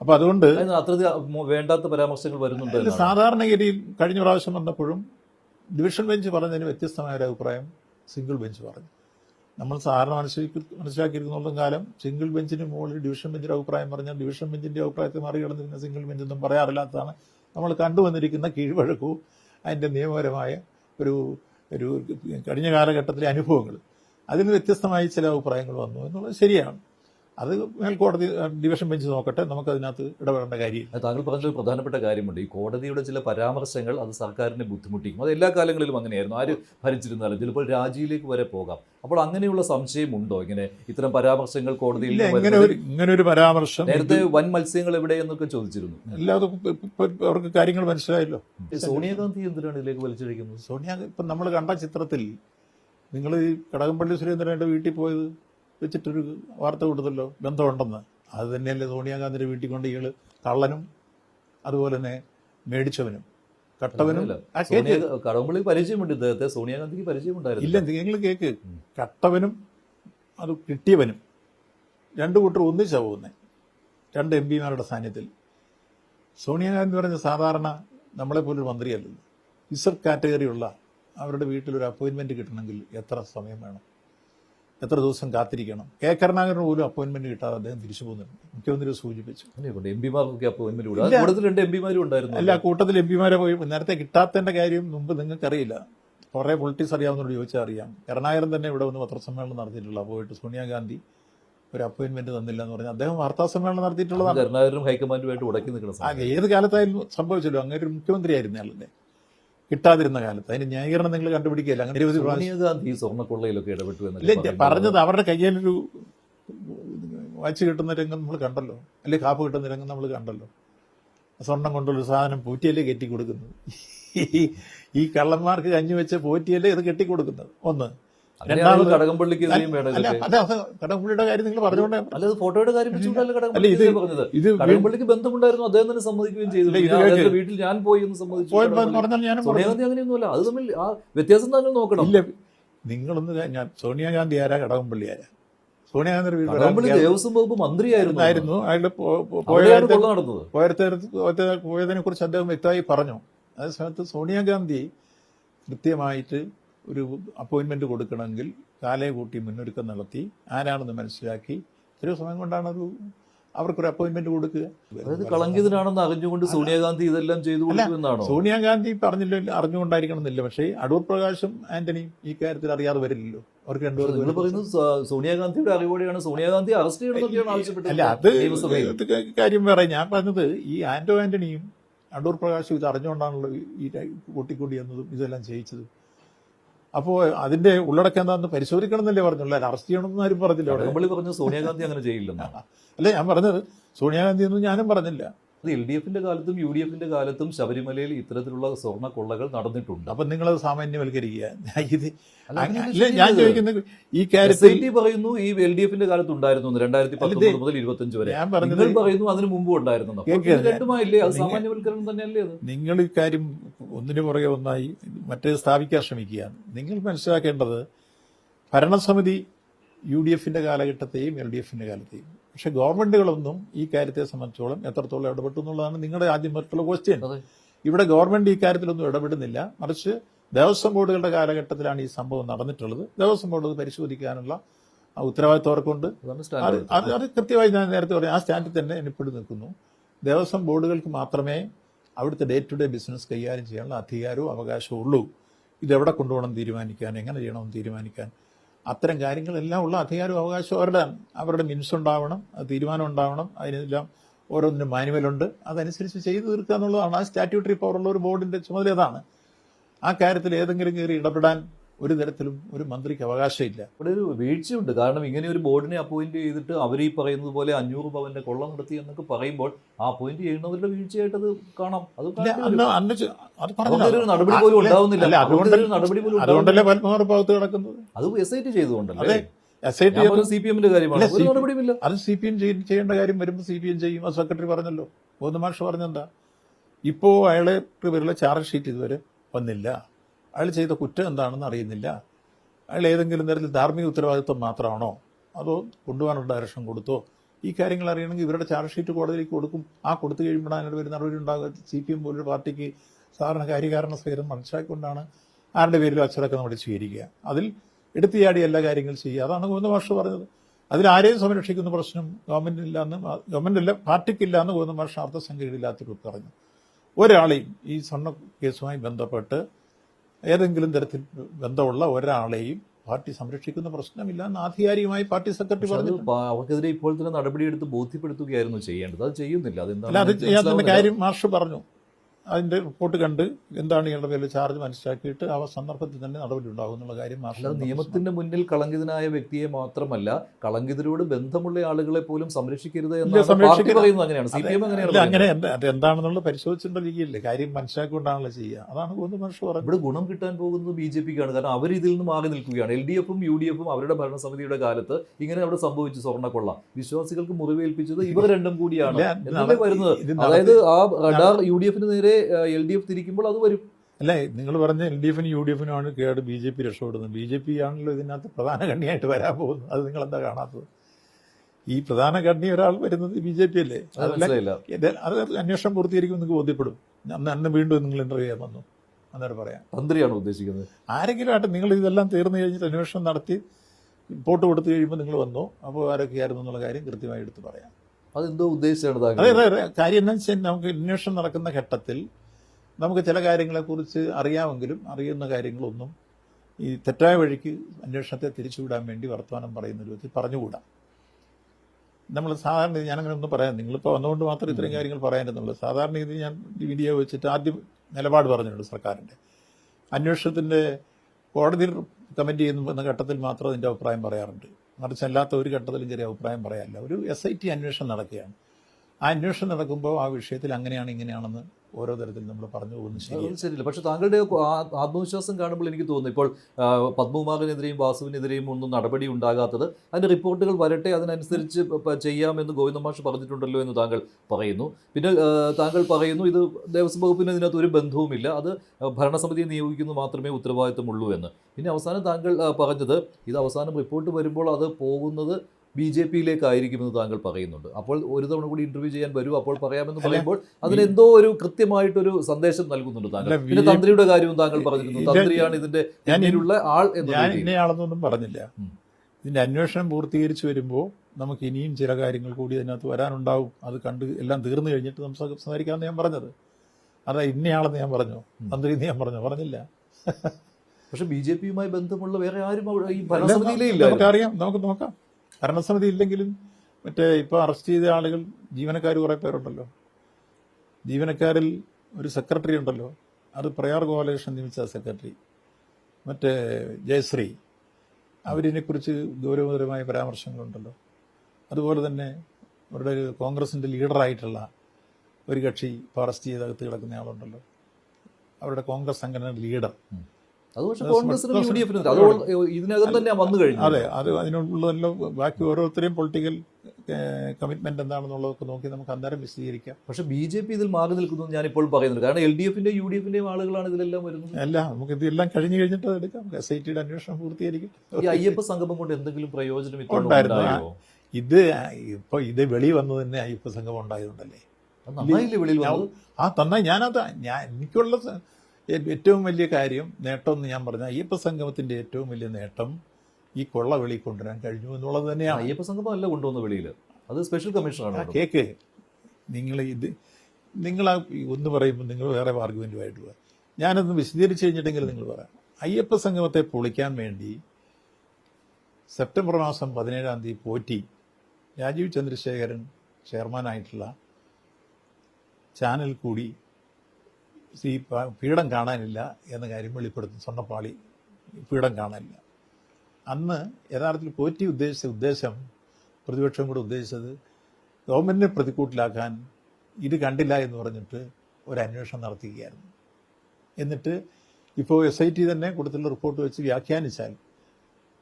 അപ്പൊ അതുകൊണ്ട് വേണ്ടാത്ത പരാമർശങ്ങൾ വരുന്നുണ്ട് സാധാരണഗതിയിൽ കഴിഞ്ഞ പ്രാവശ്യം വന്നപ്പോഴും ഡിവിഷൻ ബെഞ്ച് പറഞ്ഞതിന് വ്യത്യസ്തമായ ഒരു അഭിപ്രായം സിംഗിൾ ബെഞ്ച് പറഞ്ഞു. നമ്മൾ സാധാരണ മനസ്സിലാക്കി മനസ്സിലാക്കിയിരിക്കുന്നിടത്തോളം കാലം സിംഗിൾ ബെഞ്ചിന് മുകളിൽ ഡിവിഷൻ ബെഞ്ചിന്റെ അഭിപ്രായം പറഞ്ഞാൽ ഡിവിഷൻ ബെഞ്ചിന്റെ അഭിപ്രായത്തെ മറികടന്നിരുന്ന സിംഗിൾ ബെഞ്ചൊന്നും പറയാറില്ലാത്തതാണ് നമ്മൾ കണ്ടുവന്നിരിക്കുന്ന കീഴ്വഴക്കവും അതിന്റെ നിയമപരമായ ഒരു ഒരു കഴിഞ്ഞ കാലഘട്ടത്തിലെ അനുഭവങ്ങൾ അതിന് വ്യത്യസ്തമായി ചില അഭിപ്രായങ്ങൾ വന്നു എന്നുള്ളത് ശരിയാണ് അത് മേൽക്കോടതി ഡിവിഷൻ ബെഞ്ച് നോക്കട്ടെ. നമുക്ക് അതിനകത്ത് ഇടപെടേണ്ട കാര്യമില്ല. അത് താങ്കൾ പറഞ്ഞ ഒരു പ്രധാനപ്പെട്ട കാര്യമുണ്ട്. ഈ കോടതിയുടെ ചില പരാമർശങ്ങൾ അത് സർക്കാരിനെ ബുദ്ധിമുട്ടിക്കും. അത് എല്ലാ കാലങ്ങളിലും അങ്ങനെയായിരുന്നു. ആര് ഭരിച്ചിരുന്നാലും ചിലപ്പോൾ രാജിയിലേക്ക് വരെ പോകാം. അപ്പോൾ അങ്ങനെയുള്ള സംശയമുണ്ടോ? ഇങ്ങനെ ഇത്തരം പരാമർശങ്ങൾ കോടതിയിൽ ഇങ്ങനെ ഒരു പരാമർശം നേരത്തെ വൻ മത്സ്യങ്ങൾ എവിടെ എന്നൊക്കെ ചോദിച്ചിരുന്നു. എല്ലാതും അവർക്ക് കാര്യങ്ങൾ മനസ്സിലായല്ലോ. സോണിയാഗാന്ധി എന്തിനാണ് ഇതിലേക്ക് വലിച്ചിരിക്കുന്നത് സോണിയ ഇപ്പം നമ്മൾ കണ്ട ചിത്രത്തിൽ നിങ്ങൾ ഈ കടകംപള്ളി സുരേന്ദ്രന്റെ വീട്ടിൽ പോയത് വെച്ചിട്ടൊരു വാർത്ത കൊടുത്തല്ലോ? ബന്ധമുണ്ടെന്ന്. അത് തന്നെയല്ലേ സോണിയാഗാന്ധിയുടെ വീട്ടിൽ കൊണ്ട് ഇയാൾ കള്ളനും അതുപോലെ തന്നെ മേടിച്ചവനും കട്ടവനും കടകംപള്ളി പരിചയമുണ്ട്. ഇദ്ദേഹത്തെ സോണിയാഗാന്ധിക്ക് പരിചയമുണ്ടായിരുന്നു. ഇല്ല നിങ്ങൾ കേക്ക്. കട്ടവനും അത് കിട്ടിയവനും രണ്ടു കൂട്ടർ ഒന്നിച്ചാ പോകുന്നത് രണ്ട് എം പിമാരുടെ സാന്നിധ്യത്തിൽ. സോണിയാഗാന്ധി പറഞ്ഞ സാധാരണ നമ്മളെ പോലൊരു മന്ത്രിയല്ലല്ലോ. ഇസർ കാറ്റഗറിയുള്ള അവരുടെ വീട്ടിലൊരു അപ്പോയിന്റ്മെന്റ് കിട്ടണമെങ്കിൽ എത്ര സമയം വേണം? എത്ര ദിവസം കാത്തിരിക്കണം? കെ. കരുണാകരന് പോലും അപ്പോയിന്റ്മെന്റ് കിട്ടാതെ അദ്ദേഹം തിരിച്ചു പോകുന്നുണ്ട്. മുഖ്യമന്ത്രി സൂചിപ്പിച്ചു. എം പിമാർക്കൊക്കെ അപ്പോയിന്റ്മെന്റ് ഇല്ല. കൂടെ കൂടുതൽ രണ്ട് എം പിമാരും ഉണ്ടായിരുന്നു അല്ല കൂട്ടത്തിൽ എം പിമാരെ പോയി നേരത്തെ കിട്ടാത്തതിന്റെ കാര്യം മുമ്പ് നിങ്ങൾക്കറിയില്ല. കുറേ പൊളിറ്റിക്സ് അറിയാവുന്നവരോട് ചോദിച്ചാൽ അറിയാം. കരുണാകരൻ തന്നെ ഇവിടെ വന്ന് പത്രസമ്മേളനം നടത്തിയിട്ടുള്ള. പോയിട്ട് സോണിയാഗാന്ധി ഒരു അപ്പോയിന്റ്മെന്റ് തന്നില്ല എന്ന് പറഞ്ഞാൽ അദ്ദേഹം വാർത്താ സമ്മേളനം നടത്തിയിട്ടുള്ളതാണ്. കരുണാകരനും ഹൈക്കമാൻഡുമായിട്ട് ഉടക്കി നിൽക്കുന്ന ഏത് കാലത്തായാലും സംഭവിച്ചല്ലോ. അങ്ങനെ ഒരു മുഖ്യമന്ത്രിയായിരുന്നു അയാളല്ലേ കിട്ടാതിരുന്ന കാലത്ത്. അതിന് ന്യായീകരണം നിങ്ങൾ കണ്ടുപിടിക്കുകയില്ല. അങ്ങനെ നിരവധി സോണിയാഗാന്ധി ഈ സ്വർണക്കൊള്ളയിലൊക്കെ ഇടപെട്ടു എന്നല്ല പറഞ്ഞത് അവരുടെ കയ്യിലൊരു വാച്ച് കിട്ടുന്ന രംഗം നമ്മൾ കണ്ടല്ലോ. അല്ലെ കാപ്പ് കിട്ടുന്ന രംഗം നമ്മൾ കണ്ടല്ലോ. സ്വർണം കൊണ്ടുള്ള സാധനം പൂറ്റിയല്ലേ കെട്ടി കൊടുക്കുന്നത് ഈ- ഈ കള്ളന്മാർക്ക് കഞ്ഞി വെച്ച പോറ്റിയല്ലേ ഇത് കെട്ടിക്കൊടുക്കുന്നത്? ഒന്ന്. കാര്യം നിങ്ങൾ പറഞ്ഞുകൊണ്ടേ അല്ല ഫോട്ടോയുടെ കാര്യം പറഞ്ഞത്? കടകംപള്ളിക്ക് ബന്ധമുണ്ടായിരുന്നു അദ്ദേഹം തന്നെ സമ്മതിക്കുകയും ചെയ്തു. വീട്ടിൽ ഞാൻ പോയി എന്ന് സമ്മതിച്ചു. സോണിയാഗാന്ധി അങ്ങനെയൊന്നുമല്ല. അത് തമ്മിൽ ആ വ്യത്യാസം താങ്കൾ നോക്കണം. ഇല്ല നിങ്ങളൊന്ന് ഞാൻ സോണിയാഗാന്ധി ആരാ? കടകംപള്ളി ആരാ? സോണിയാഗാന്ധി കടകംപള്ളി ദേവസ്വം വകുപ്പ് മന്ത്രിയായിരുന്നു. ആയിരുന്നു അയാളുടെ പോയതിനെ കുറിച്ച് അദ്ദേഹം വ്യക്തമായി പറഞ്ഞു. അതേ സമയത്ത് സോണിയാഗാന്ധി കൃത്യമായിട്ട് ഒരു അപ്പോയിൻമെന്റ് കൊടുക്കണമെങ്കിൽ കാലയെ കൂട്ടി മുന്നൊരുക്കം നടത്തി ആരാണെന്ന് മനസ്സിലാക്കി ചെറിയ സമയം കൊണ്ടാണ് ഒരു അവർക്കൊരു അപ്പോയിന്റ്മെന്റ് കൊടുക്കുക. അതായത് കളങ്കിതനാണെന്ന് അറിഞ്ഞുകൊണ്ട് സോണിയാഗാന്ധി ഇതെല്ലാം ചെയ്തു കൊടുക്കുമെന്നാണോ? സോണിയാഗാന്ധി പറഞ്ഞില്ല അറിഞ്ഞുകൊണ്ടായിരിക്കണം എന്നില്ല പക്ഷേ അടൂർ പ്രകാശും ആന്റണിയും ഈ കാര്യത്തിൽ അറിയാതെ വരില്ലല്ലോ. അവർക്ക് നിങ്ങൾ രണ്ടുപേർക്കും പറയുന്നത് സോണിയാഗാന്ധിയുടെ അറിവോടെയാണ് സോണിയാഗാന്ധി അറസ്റ്റ് ചെയ്യണമെന്നൊക്കെയാണ് അല്ല ആവശ്യപ്പെട്ടത് അത് നിയമസഭയിൽ. കാര്യം വേറെ. ഞാൻ പറഞ്ഞത് ഈ ആന്റോ ആന്റണിയും അടൂർ പ്രകാശും ഇത് അറിഞ്ഞുകൊണ്ടാണല്ലോ ഈ കൂട്ടിക്കൂടി എന്നതും ഇതെല്ലാം ചെയ്യിച്ചത്. അപ്പോൾ അതിന്റെ ഉള്ളടക്കം എന്താണെന്ന് പരിശോധിക്കണം എന്നല്ലേ പറഞ്ഞുള്ളൂ. അല്ല അറസ്റ്റ് ചെയ്യണമെന്ന് ആരും പറഞ്ഞില്ല അവിടെ കടകംപള്ളി പറഞ്ഞു സോണിയാഗാന്ധി അങ്ങനെ ചെയ്യില്ലെന്ന്. അല്ല ഞാൻ പറഞ്ഞത് സോണിയാഗാന്ധി ഒന്നും ഞാനും പറഞ്ഞില്ല. അത് എൽ ഡി എഫിന്റെ കാലത്തും യു ഡി എഫിന്റെ കാലത്തും ശബരിമലയിൽ ഇത്തരത്തിലുള്ള സ്വർണ കൊള്ളകൾ നടന്നിട്ടുണ്ട്. അപ്പൊ അത് സാമാന്യവൽക്കരിക്കുക ഞാൻ ഇത് ഞാൻ. ചോദിക്കുന്നത് ഈ കാര്യത്തിൽ പറയുന്നു ഈ എൽ ഡി എഫിന്റെ കാലത്ത് ഉണ്ടായിരുന്നു രണ്ടായിരത്തി പത്തൊമ്പത് മുതൽ ഇരുപത്തഞ്ച് വരെ. ഞാൻ പറഞ്ഞു പറയുന്നു അതിന് മുമ്പ് ഉണ്ടായിരുന്നു. രണ്ടുമായില്ലേ? അത് നിങ്ങൾ- സാമാന്യവൽക്കരണം തന്നെയല്ലേ അത്? നിങ്ങൾ ഈ കാര്യം ഒന്നിനു പുറകെ ഒന്നായി മറ്റേ സ്ഥാപിക്കാൻ ശ്രമിക്കുകയാണ്. നിങ്ങൾ മനസ്സിലാക്കേണ്ടത് ഭരണസമിതി യു ഡി എഫിന്റെ കാലഘട്ടത്തെയും എൽ ഡി എഫിന്റെ കാലത്തെയും. പക്ഷെ ഗവൺമെന്റുകളൊന്നും ഈ കാര്യത്തെ സംബന്ധിച്ചോളം എത്രത്തോളം ഇടപെട്ടു എന്നുള്ളതാണ് നിങ്ങളുടെ ആദ്യം മറ്റുള്ള ക്വസ്റ്റ്യൻ ഇവിടെ ഗവൺമെന്റ് ഈ കാര്യത്തിലൊന്നും ഇടപെടുന്നില്ല. മറിച്ച് ദേവസ്വം ബോർഡുകളുടെ കാലഘട്ടത്തിലാണ് ഈ സംഭവം നടന്നിട്ടുള്ളത്. ദേവസ്വം ബോർഡ് അത് പരിശോധിക്കാനുള്ള ഉത്തരവാദിത്വം അവർക്കുണ്ട്. അത് കൃത്യമായി ഞാൻ നേരത്തെ പറഞ്ഞു ആ സ്റ്റാൻഡിൽ തന്നെ ഇപ്പോഴും നിൽക്കുന്നു. ദേവസ്വം ബോർഡുകൾക്ക് മാത്രമേ അവിടുത്തെ ഡേ ടു ഡേ ബിസിനസ് കൈകാര്യം ചെയ്യാനുള്ള അധികാരവും അവകാശവും ഉള്ളൂ. ഇതെവിടെ കൊണ്ടുപോകണം തീരുമാനിക്കാൻ? എങ്ങനെ ചെയ്യണമെന്ന് തീരുമാനിക്കാൻ? അത്തരം കാര്യങ്ങളെല്ലാം ഉള്ള അധികാരവും അവകാശവും അവരുടെ അവരുടെ മിൻസ് ഉണ്ടാവണം തീരുമാനം ഉണ്ടാവണം. അതിനെല്ലാം ഓരോന്നിനും മാനുവലുണ്ട് അതനുസരിച്ച് ചെയ്തു തീർക്കുക എന്നുള്ളതാണ് ആ സ്റ്റാറ്റ്യൂട്ടറി പവറുള്ള ഒരു ബോർഡിന്റെ ചുമതല അതാണ്. ആ കാര്യത്തിൽ ഏതെങ്കിലും കയറി ഇടപെടാൻ ഒരു തരത്തിലും ഒരു മന്ത്രിക്ക് അവകാശമില്ല. ഇവിടെ ഒരു വീഴ്ചയുണ്ട്. കാരണം ഇങ്ങനെ ഒരു ബോർഡിനെ അപ്പോയിന്റ് ചെയ്തിട്ട് അവർ ഈ പറയുന്നത് പോലെ അഞ്ഞൂറ് പവന്റെ കൊള്ളം നടത്തി എന്നൊക്കെ പറയുമ്പോൾ ആ അപ്പോയിന്റ് ചെയ്യുന്നവരുടെ വീഴ്ചയായിട്ട് അത് കാണാം. അത് നടപടി പോലും ഉണ്ടാവുന്നില്ല. നടപടി പോലും ഉണ്ടാവുന്നില്ല. അതുകൊണ്ടല്ലേ പത്മനാഭ ഭാഗത്ത് കിടക്കുന്നത്? അത് എസ് ഐ ടി ചെയ്തുകൊണ്ടല്ലേ? അതെ സി പി എം ചെയ്യേണ്ട കാര്യം വരുമ്പോൾ സി പി എം ചെയ്യും. അത് സെക്രട്ടറി പറഞ്ഞല്ലോ. ബോധമാഷ് മാഷ് പറഞ്ഞെന്താ? ഇപ്പോ അയാളെ പേരുള്ള ചാർജ് ഷീറ്റ് ഇതുവരെ വന്നില്ല. അയാൾ ചെയ്ത കുറ്റം എന്താണെന്ന് അറിയുന്നില്ല. അയാൾ ഏതെങ്കിലും തരത്തിൽ ധാർമ്മിക ഉത്തരവാദിത്വം മാത്രമാണോ? അതോ കൊണ്ടുപോകാനുള്ള ഡയറക്ഷൻ കൊടുത്തോ? ഈ കാര്യങ്ങൾ അറിയണമെങ്കിൽ ഇവരുടെ ചാർജ് ഷീറ്റ് കോടതിയിലേക്ക് കൊടുക്കും. ആ കൊടുത്തു കഴിയുമ്പോൾ അതിനോട് ഒരു നടപടി ഉണ്ടാകുക. സി പി എം പോലൊരു പാർട്ടിക്ക് സാധാരണ കാര്യകാരണ സഹിതം മനസ്സിലാക്കിക്കൊണ്ടാണ് ആരുടെ പേരിലും അച്ചടക്കം നമ്മൾ സ്വീകരിക്കുക. അതിൽ എടുത്തിയാടി എല്ലാ കാര്യങ്ങളും ചെയ്യുക. അതാണ് ഗോവിന്ദ മാഷ് പറഞ്ഞത്. അതിൽ ആരെയും സംരക്ഷിക്കുന്ന പ്രശ്നം ഗവൺമെന്റിനില്ലാന്ന് ഗവൺമെന്റില്ല പാർട്ടിക്കില്ല എന്ന് ഗോവിന്ദ മാഷ് അർത്ഥസംഖ്യയില്ലാത്തൊരു പറഞ്ഞു. ഒരാളെയും ഈ സ്വർണ കേസുമായി ബന്ധപ്പെട്ട് ഏതെങ്കിലും തരത്തിൽ ബന്ധമുള്ള ഒരാളെയും പാർട്ടി സംരക്ഷിക്കുന്ന പ്രശ്നമില്ല എന്ന് ആധികാരികമായി പാർട്ടി സെക്രട്ടറി പറഞ്ഞു അവർക്കെതിരെ ഇപ്പോൾ തന്നെ നടപടിയെടുത്ത് ബോധ്യപ്പെടുത്തുകയായിരുന്നു ചെയ്യേണ്ടത്. അത് ചെയ്യുന്നില്ല. അതെന്താ. കാര്യം മാഷ് പറഞ്ഞു. അതിന്റെ റിപ്പോർട്ട് കണ്ട് എന്താണ് ഇയാളുടെ പേരിൽ ചാർജ് മനസ്സിലാക്കിയിട്ട് ആ സന്ദർഭത്തിൽ തന്നെ നടപടി ഉണ്ടാകും എന്നുള്ള കാര്യം അല്ലാതെ നിയമത്തിന്റെ മുന്നിൽ കളങ്കിതനായ വ്യക്തിയെ മാത്രമല്ല കളങ്കിതരോട് ബന്ധമുള്ള ആളുകളെ പോലും സംരക്ഷിക്കരുത് എന്ന് അങ്ങനെ എന്താണെന്നുള്ള പരിശോധിച്ചിട്ടുള്ള രീതിയില്ലേ. കാര്യം മനസ്സിലാക്കിക്കൊണ്ടാണല്ലോ ചെയ്യുക. അതാണ് പറഞ്ഞത് ഇവിടെ ഗുണം കിട്ടാൻ പോകുന്നത് ബി ജെ പിക്കാണ്. കാരണം അവർ ഇതിൽ നിന്ന് മാറി നിൽക്കുകയാണ്. എൽ ഡി എഫും യു ഡി എഫും അവരുടെ ഭരണസമിതിയുടെ കാലത്ത് ഇങ്ങനെ അവിടെ സംഭവിച്ചു സ്വർണക്കൊള്ള. വിശ്വാസികൾക്ക് മുറിവേൽപ്പിച്ചത് ഇവർ രണ്ടും കൂടിയാണ്. വരുന്നത്? അതായത് ആ റഡാർ യു ഡി എഫിന് നേരെ എൽ ഡി എഫ് തിരിക്കുമ്പോൾ അത് വരും. അല്ല നിങ്ങൾ പറഞ്ഞ എൽ ഡി എഫിനും യു ഡി എഫിനും ആണ് കേട് ബി ജെ പി രക്ഷപ്പെടുന്നത്. ബി ജെ പി ആണല്ലോ ഇതിനകത്ത് പ്രധാന കണ്ണിയായിട്ട് വരാൻ പോകുന്നത്. അത് നിങ്ങൾ എന്താ കാണാത്തത്? ഈ പ്രധാന കണ്ണി ഒരാൾ വരുന്നത് ബി ജെ പി അല്ലേ? അത് അന്വേഷണം പൂർത്തീകരിക്കും നിങ്ങൾക്ക് ബോധ്യപ്പെടും. അന്ന് അന്ന് വീണ്ടും നിങ്ങൾ ഇന്റർവ്യൂ ചെയ്യാൻ വന്നു? അന്നേരം പറയാം. തന്ത്രിയാണ് ഉദ്ദേശിക്കുന്നത്? ആരെങ്കിലും ആയിട്ട് നിങ്ങൾ ഇതെല്ലാം തീർന്നു കഴിഞ്ഞിട്ട് അന്വേഷണം നടത്തി റിപ്പോർട്ട് കൊടുത്തു കഴിയുമ്പോൾ നിങ്ങൾ വന്നു. അപ്പോൾ ആരൊക്കെയായിരുന്നു എന്നുള്ള കാര്യം കൃത്യമായി എടുത്ത് പറയാം. അതെന്തോ ഉദ്ദേശിച്ചാണ് അതെ അതെ അതെ. കാര്യം എന്താ വെച്ചാൽ നമുക്ക് അന്വേഷണം നടക്കുന്ന ഘട്ടത്തിൽ നമുക്ക് ചില കാര്യങ്ങളെക്കുറിച്ച് അറിയാമെങ്കിലും അറിയുന്ന കാര്യങ്ങളൊന്നും ഈ തെറ്റായ വഴിക്ക് അന്വേഷണത്തെ തിരിച്ചുവിടാൻ വേണ്ടി വർത്തമാനം പറയുന്ന രൂപത്തിൽ പറഞ്ഞുകൂടാ. നമ്മൾ സാധാരണ ഞാനങ്ങനെ ഒന്നും പറയാം നിങ്ങളിപ്പോൾ വന്നുകൊണ്ട് മാത്രം ഇത്രയും കാര്യങ്ങൾ പറയാനെന്നുള്ളൂ സാധാരണ ഇത് ഞാൻ മീഡിയ വെച്ചിട്ട് ആദ്യം നിലപാട് പറഞ്ഞിട്ടുണ്ട് സർക്കാരിന്റെ അന്വേഷണത്തിന്റെ കോടതിയിൽ കമന്റ് ചെയ്യുന്ന ഘട്ടത്തിൽ മാത്രം അതിന്റെ അഭിപ്രായം പറയാറുണ്ട്. മറിച്ച് അല്ലാത്ത ഒരു ഘട്ടത്തിലും ചെറിയ അഭിപ്രായം പറയാനില്ല ഒരു എസ് ഐ ടി അന്വേഷണം നടക്കുകയാണ്. ആ അന്വേഷണം നടക്കുമ്പോൾ ആ വിഷയത്തിൽ അങ്ങനെയാണ് ഇങ്ങനെയാണെന്ന് ഓരോ തരത്തിൽ നമ്മൾ പറഞ്ഞു പോകുന്നത് ശരിയല്ല. പക്ഷെ താങ്കളുടെ ആത്മവിശ്വാസം കാണുമ്പോൾ എനിക്ക് തോന്നുന്നു ഇപ്പോൾ പത്മകുമാറിനെതിരെയും വാസുവിനെതിരെയും ഒന്നും നടപടി ഉണ്ടാകാത്തത് അതിന്റെ റിപ്പോർട്ടുകൾ വരട്ടെ അതിനനുസരിച്ച് ചെയ്യാമെന്ന് ഗോവിന്ദ മാഷ് പറഞ്ഞിട്ടുണ്ടല്ലോ എന്ന് താങ്കൾ പറയുന്നു. പിന്നെ താങ്കൾ പറയുന്നു ഇത് ദേവസ്വം വകുപ്പിന് ഇതിനകത്ത് ഒരു ബന്ധവുമില്ല അത് ഭരണസമിതിയെ നിയോഗിക്കുന്നു മാത്രമേ ഉത്തരവാദിത്തമുള്ളൂ എന്ന്. പിന്നെ അവസാനം താങ്കൾ പറഞ്ഞത് ഇത് അവസാനം റിപ്പോർട്ട് വരുമ്പോൾ അത് പോകുന്നത് ബി ജെ പിയിലേക്കായിരിക്കുമെന്ന് താങ്കൾ പറയുന്നുണ്ട്. അപ്പോൾ ഒരു തവണ കൂടി ഇന്റർവ്യൂ ചെയ്യാൻ വരും അപ്പോൾ പറയാമെന്ന് പറയുമ്പോൾ അതിനെന്തോ ഒരു കൃത്യമായിട്ടൊരു സന്ദേശം നൽകുന്നുണ്ട് താങ്കൾ. പിന്നെ തന്ത്രിയുടെ കാര്യവും താങ്കൾ പറഞ്ഞിരുന്നു. തന്ത്രിയാണ് ഇതിന്റെ പിന്നിലുള്ള ആൾ എന്ന്. ഇന്നയാളെന്നൊന്നും പറഞ്ഞില്ല. ഇതിന്റെ അന്വേഷണം പൂർത്തീകരിച്ചു വരുമ്പോൾ നമുക്ക് ഇനിയും ചില കാര്യങ്ങൾ കൂടി അതിനകത്ത് വരാനുണ്ടാവും. അത് കണ്ട് എല്ലാം തീർന്നു കഴിഞ്ഞിട്ട് നമുക്ക് സംസാരിക്കാമെന്ന് ഞാൻ പറഞ്ഞത്. അതാ ഇന്നയാളെന്ന് ഞാൻ പറഞ്ഞു? തന്ത്രി മന്ത്രി എന്ന് ഞാൻ പറഞ്ഞു? പറഞ്ഞില്ല. പക്ഷെ ബി ജെ പിയുമായി ബന്ധമുള്ള വേറെ ആരും ഈ ഭരണസമിതിയിലേ ഇല്ല. നമുക്കറിയാം. നമുക്ക് നോക്കാം. ഭരണസമിതി ഇല്ലെങ്കിലും മറ്റേ ഇപ്പോൾ അറസ്റ്റ് ചെയ്ത ആളുകൾ ജീവനക്കാർ കുറേ പേരുണ്ടല്ലോ. ജീവനക്കാരിൽ ഒരു സെക്രട്ടറി ഉണ്ടല്ലോ. അത് പ്രയാർ ഗോപാലകൃഷ്ണൻ നിയമിച്ച സെക്രട്ടറി. മറ്റേ ജയശ്രീ. അവരിനെക്കുറിച്ച് ഗൗരവതരമായ പരാമർശങ്ങളുണ്ടല്ലോ. അതുപോലെ തന്നെ അവരുടെ ഒരു കോൺഗ്രസിന്റെ ലീഡറായിട്ടുള്ള ഒരു കക്ഷി ഇപ്പോൾ അറസ്റ്റ് ചെയ്ത് അകത്ത് കിടക്കുന്ന ആളുണ്ടല്ലോ. അവരുടെ കോൺഗ്രസ് സംഘടനയുടെ ലീഡർ. അത് പക്ഷെ അത് കോൺഗ്രസിനും യു ഡി എഫിനും അത് ഇതിനകം തന്നെ വന്നു കഴിഞ്ഞു. അതെ അത് അതിനുള്ളതെല്ലാം ബാക്കി ഓരോരുത്തരെയും പൊളിറ്റിക്കൽ കമ്മിറ്റ്മെന്റ് എന്താണെന്നുള്ളതൊക്കെ നോക്കി നമുക്ക് അന്നേരം വിശദീകരിക്കാം. പക്ഷെ ബി ജെ പി ഇതിൽ മാറി നിൽക്കുന്നു ഞാനിപ്പോൾ പറയുന്നുണ്ട്. കാരണം എൽ ഡി എഫിന്റെ യു ഡി എഫിന്റെയും ആളുകളാണ് ഇതിലെല്ലാം വരുന്നത്. അല്ല നമുക്ക് ഇതെല്ലാം കഴിഞ്ഞു കഴിഞ്ഞിട്ട് എടുക്കാം. എസ് ഐ ടിയുടെ അന്വേഷണം പൂർത്തീകരിക്കും ഈ അയ്യപ്പ സംഗമം കൊണ്ട് എന്തെങ്കിലും പ്രയോജനം ഇപ്പോൾ ഉണ്ടായിരുന്നു. ഇത് ഇപ്പൊ ഇത് വെളി വന്നത് തന്നെ അയ്യപ്പ സംഗമം ഉണ്ടായതുകൊണ്ടല്ലേ. ആ തന്നാ ഞാനത് ഞാൻ എനിക്കുള്ള ഏറ്റവും വലിയ കാര്യം നേട്ടം എന്ന് ഞാൻ പറഞ്ഞ അയ്യപ്പ സംഗമത്തിന്റെ ഏറ്റവും വലിയ നേട്ടം ഈ കൊള്ള വെളി കൊണ്ടുവരാൻ കഴിഞ്ഞു എന്നുള്ളത് തന്നെയാണ്. അയ്യപ്പ സംഗമം അല്ല കൊണ്ടുവന്ന വെളിയിൽ അത് സ്പെഷ്യൽ കമ്മീഷനാണ്. കേക്ക്. നിങ്ങൾ ഇത് നിങ്ങൾ ഒന്ന് പറയുമ്പോൾ നിങ്ങൾ വേറെ ആർഗ്യുമെന്റുമായിട്ട് പോവാ ഞാനൊന്ന് വിശദീകരിച്ച് കഴിഞ്ഞിട്ടെങ്കിൽ നിങ്ങൾ പറയാം. അയ്യപ്പ സംഗമത്തെ പൊളിക്കാൻ വേണ്ടി സെപ്റ്റംബർ മാസം പതിനേഴാം തീയതി പോറ്റി രാജീവ് ചന്ദ്രശേഖരൻ ചെയർമാനായിട്ടുള്ള ചാനൽ കൂടി ഈ പീഠം കാണാനില്ല എന്ന കാര്യം വെളിപ്പെടുത്തും. സ്വർണപ്പാളി പീഠം കാണാനില്ല. അന്ന് യഥാർത്ഥത്തിൽ പോറ്റി ഉദ്ദേശിച്ച ഉദ്ദേശം പ്രതിപക്ഷം കൂടെ ഉദ്ദേശിച്ചത് ഗവൺമെന്റിനെ പ്രതിക്കൂട്ടിലാക്കാൻ ഇത് കണ്ടില്ല എന്ന് പറഞ്ഞിട്ട് ഒരു അന്വേഷണം നടത്തുകയായിരുന്നു. എന്നിട്ട് ഇപ്പോൾ എസ് ഐ ടി തന്നെ കൊടുത്തുള്ള റിപ്പോർട്ട് വെച്ച് വ്യാഖ്യാനിച്ചാൽ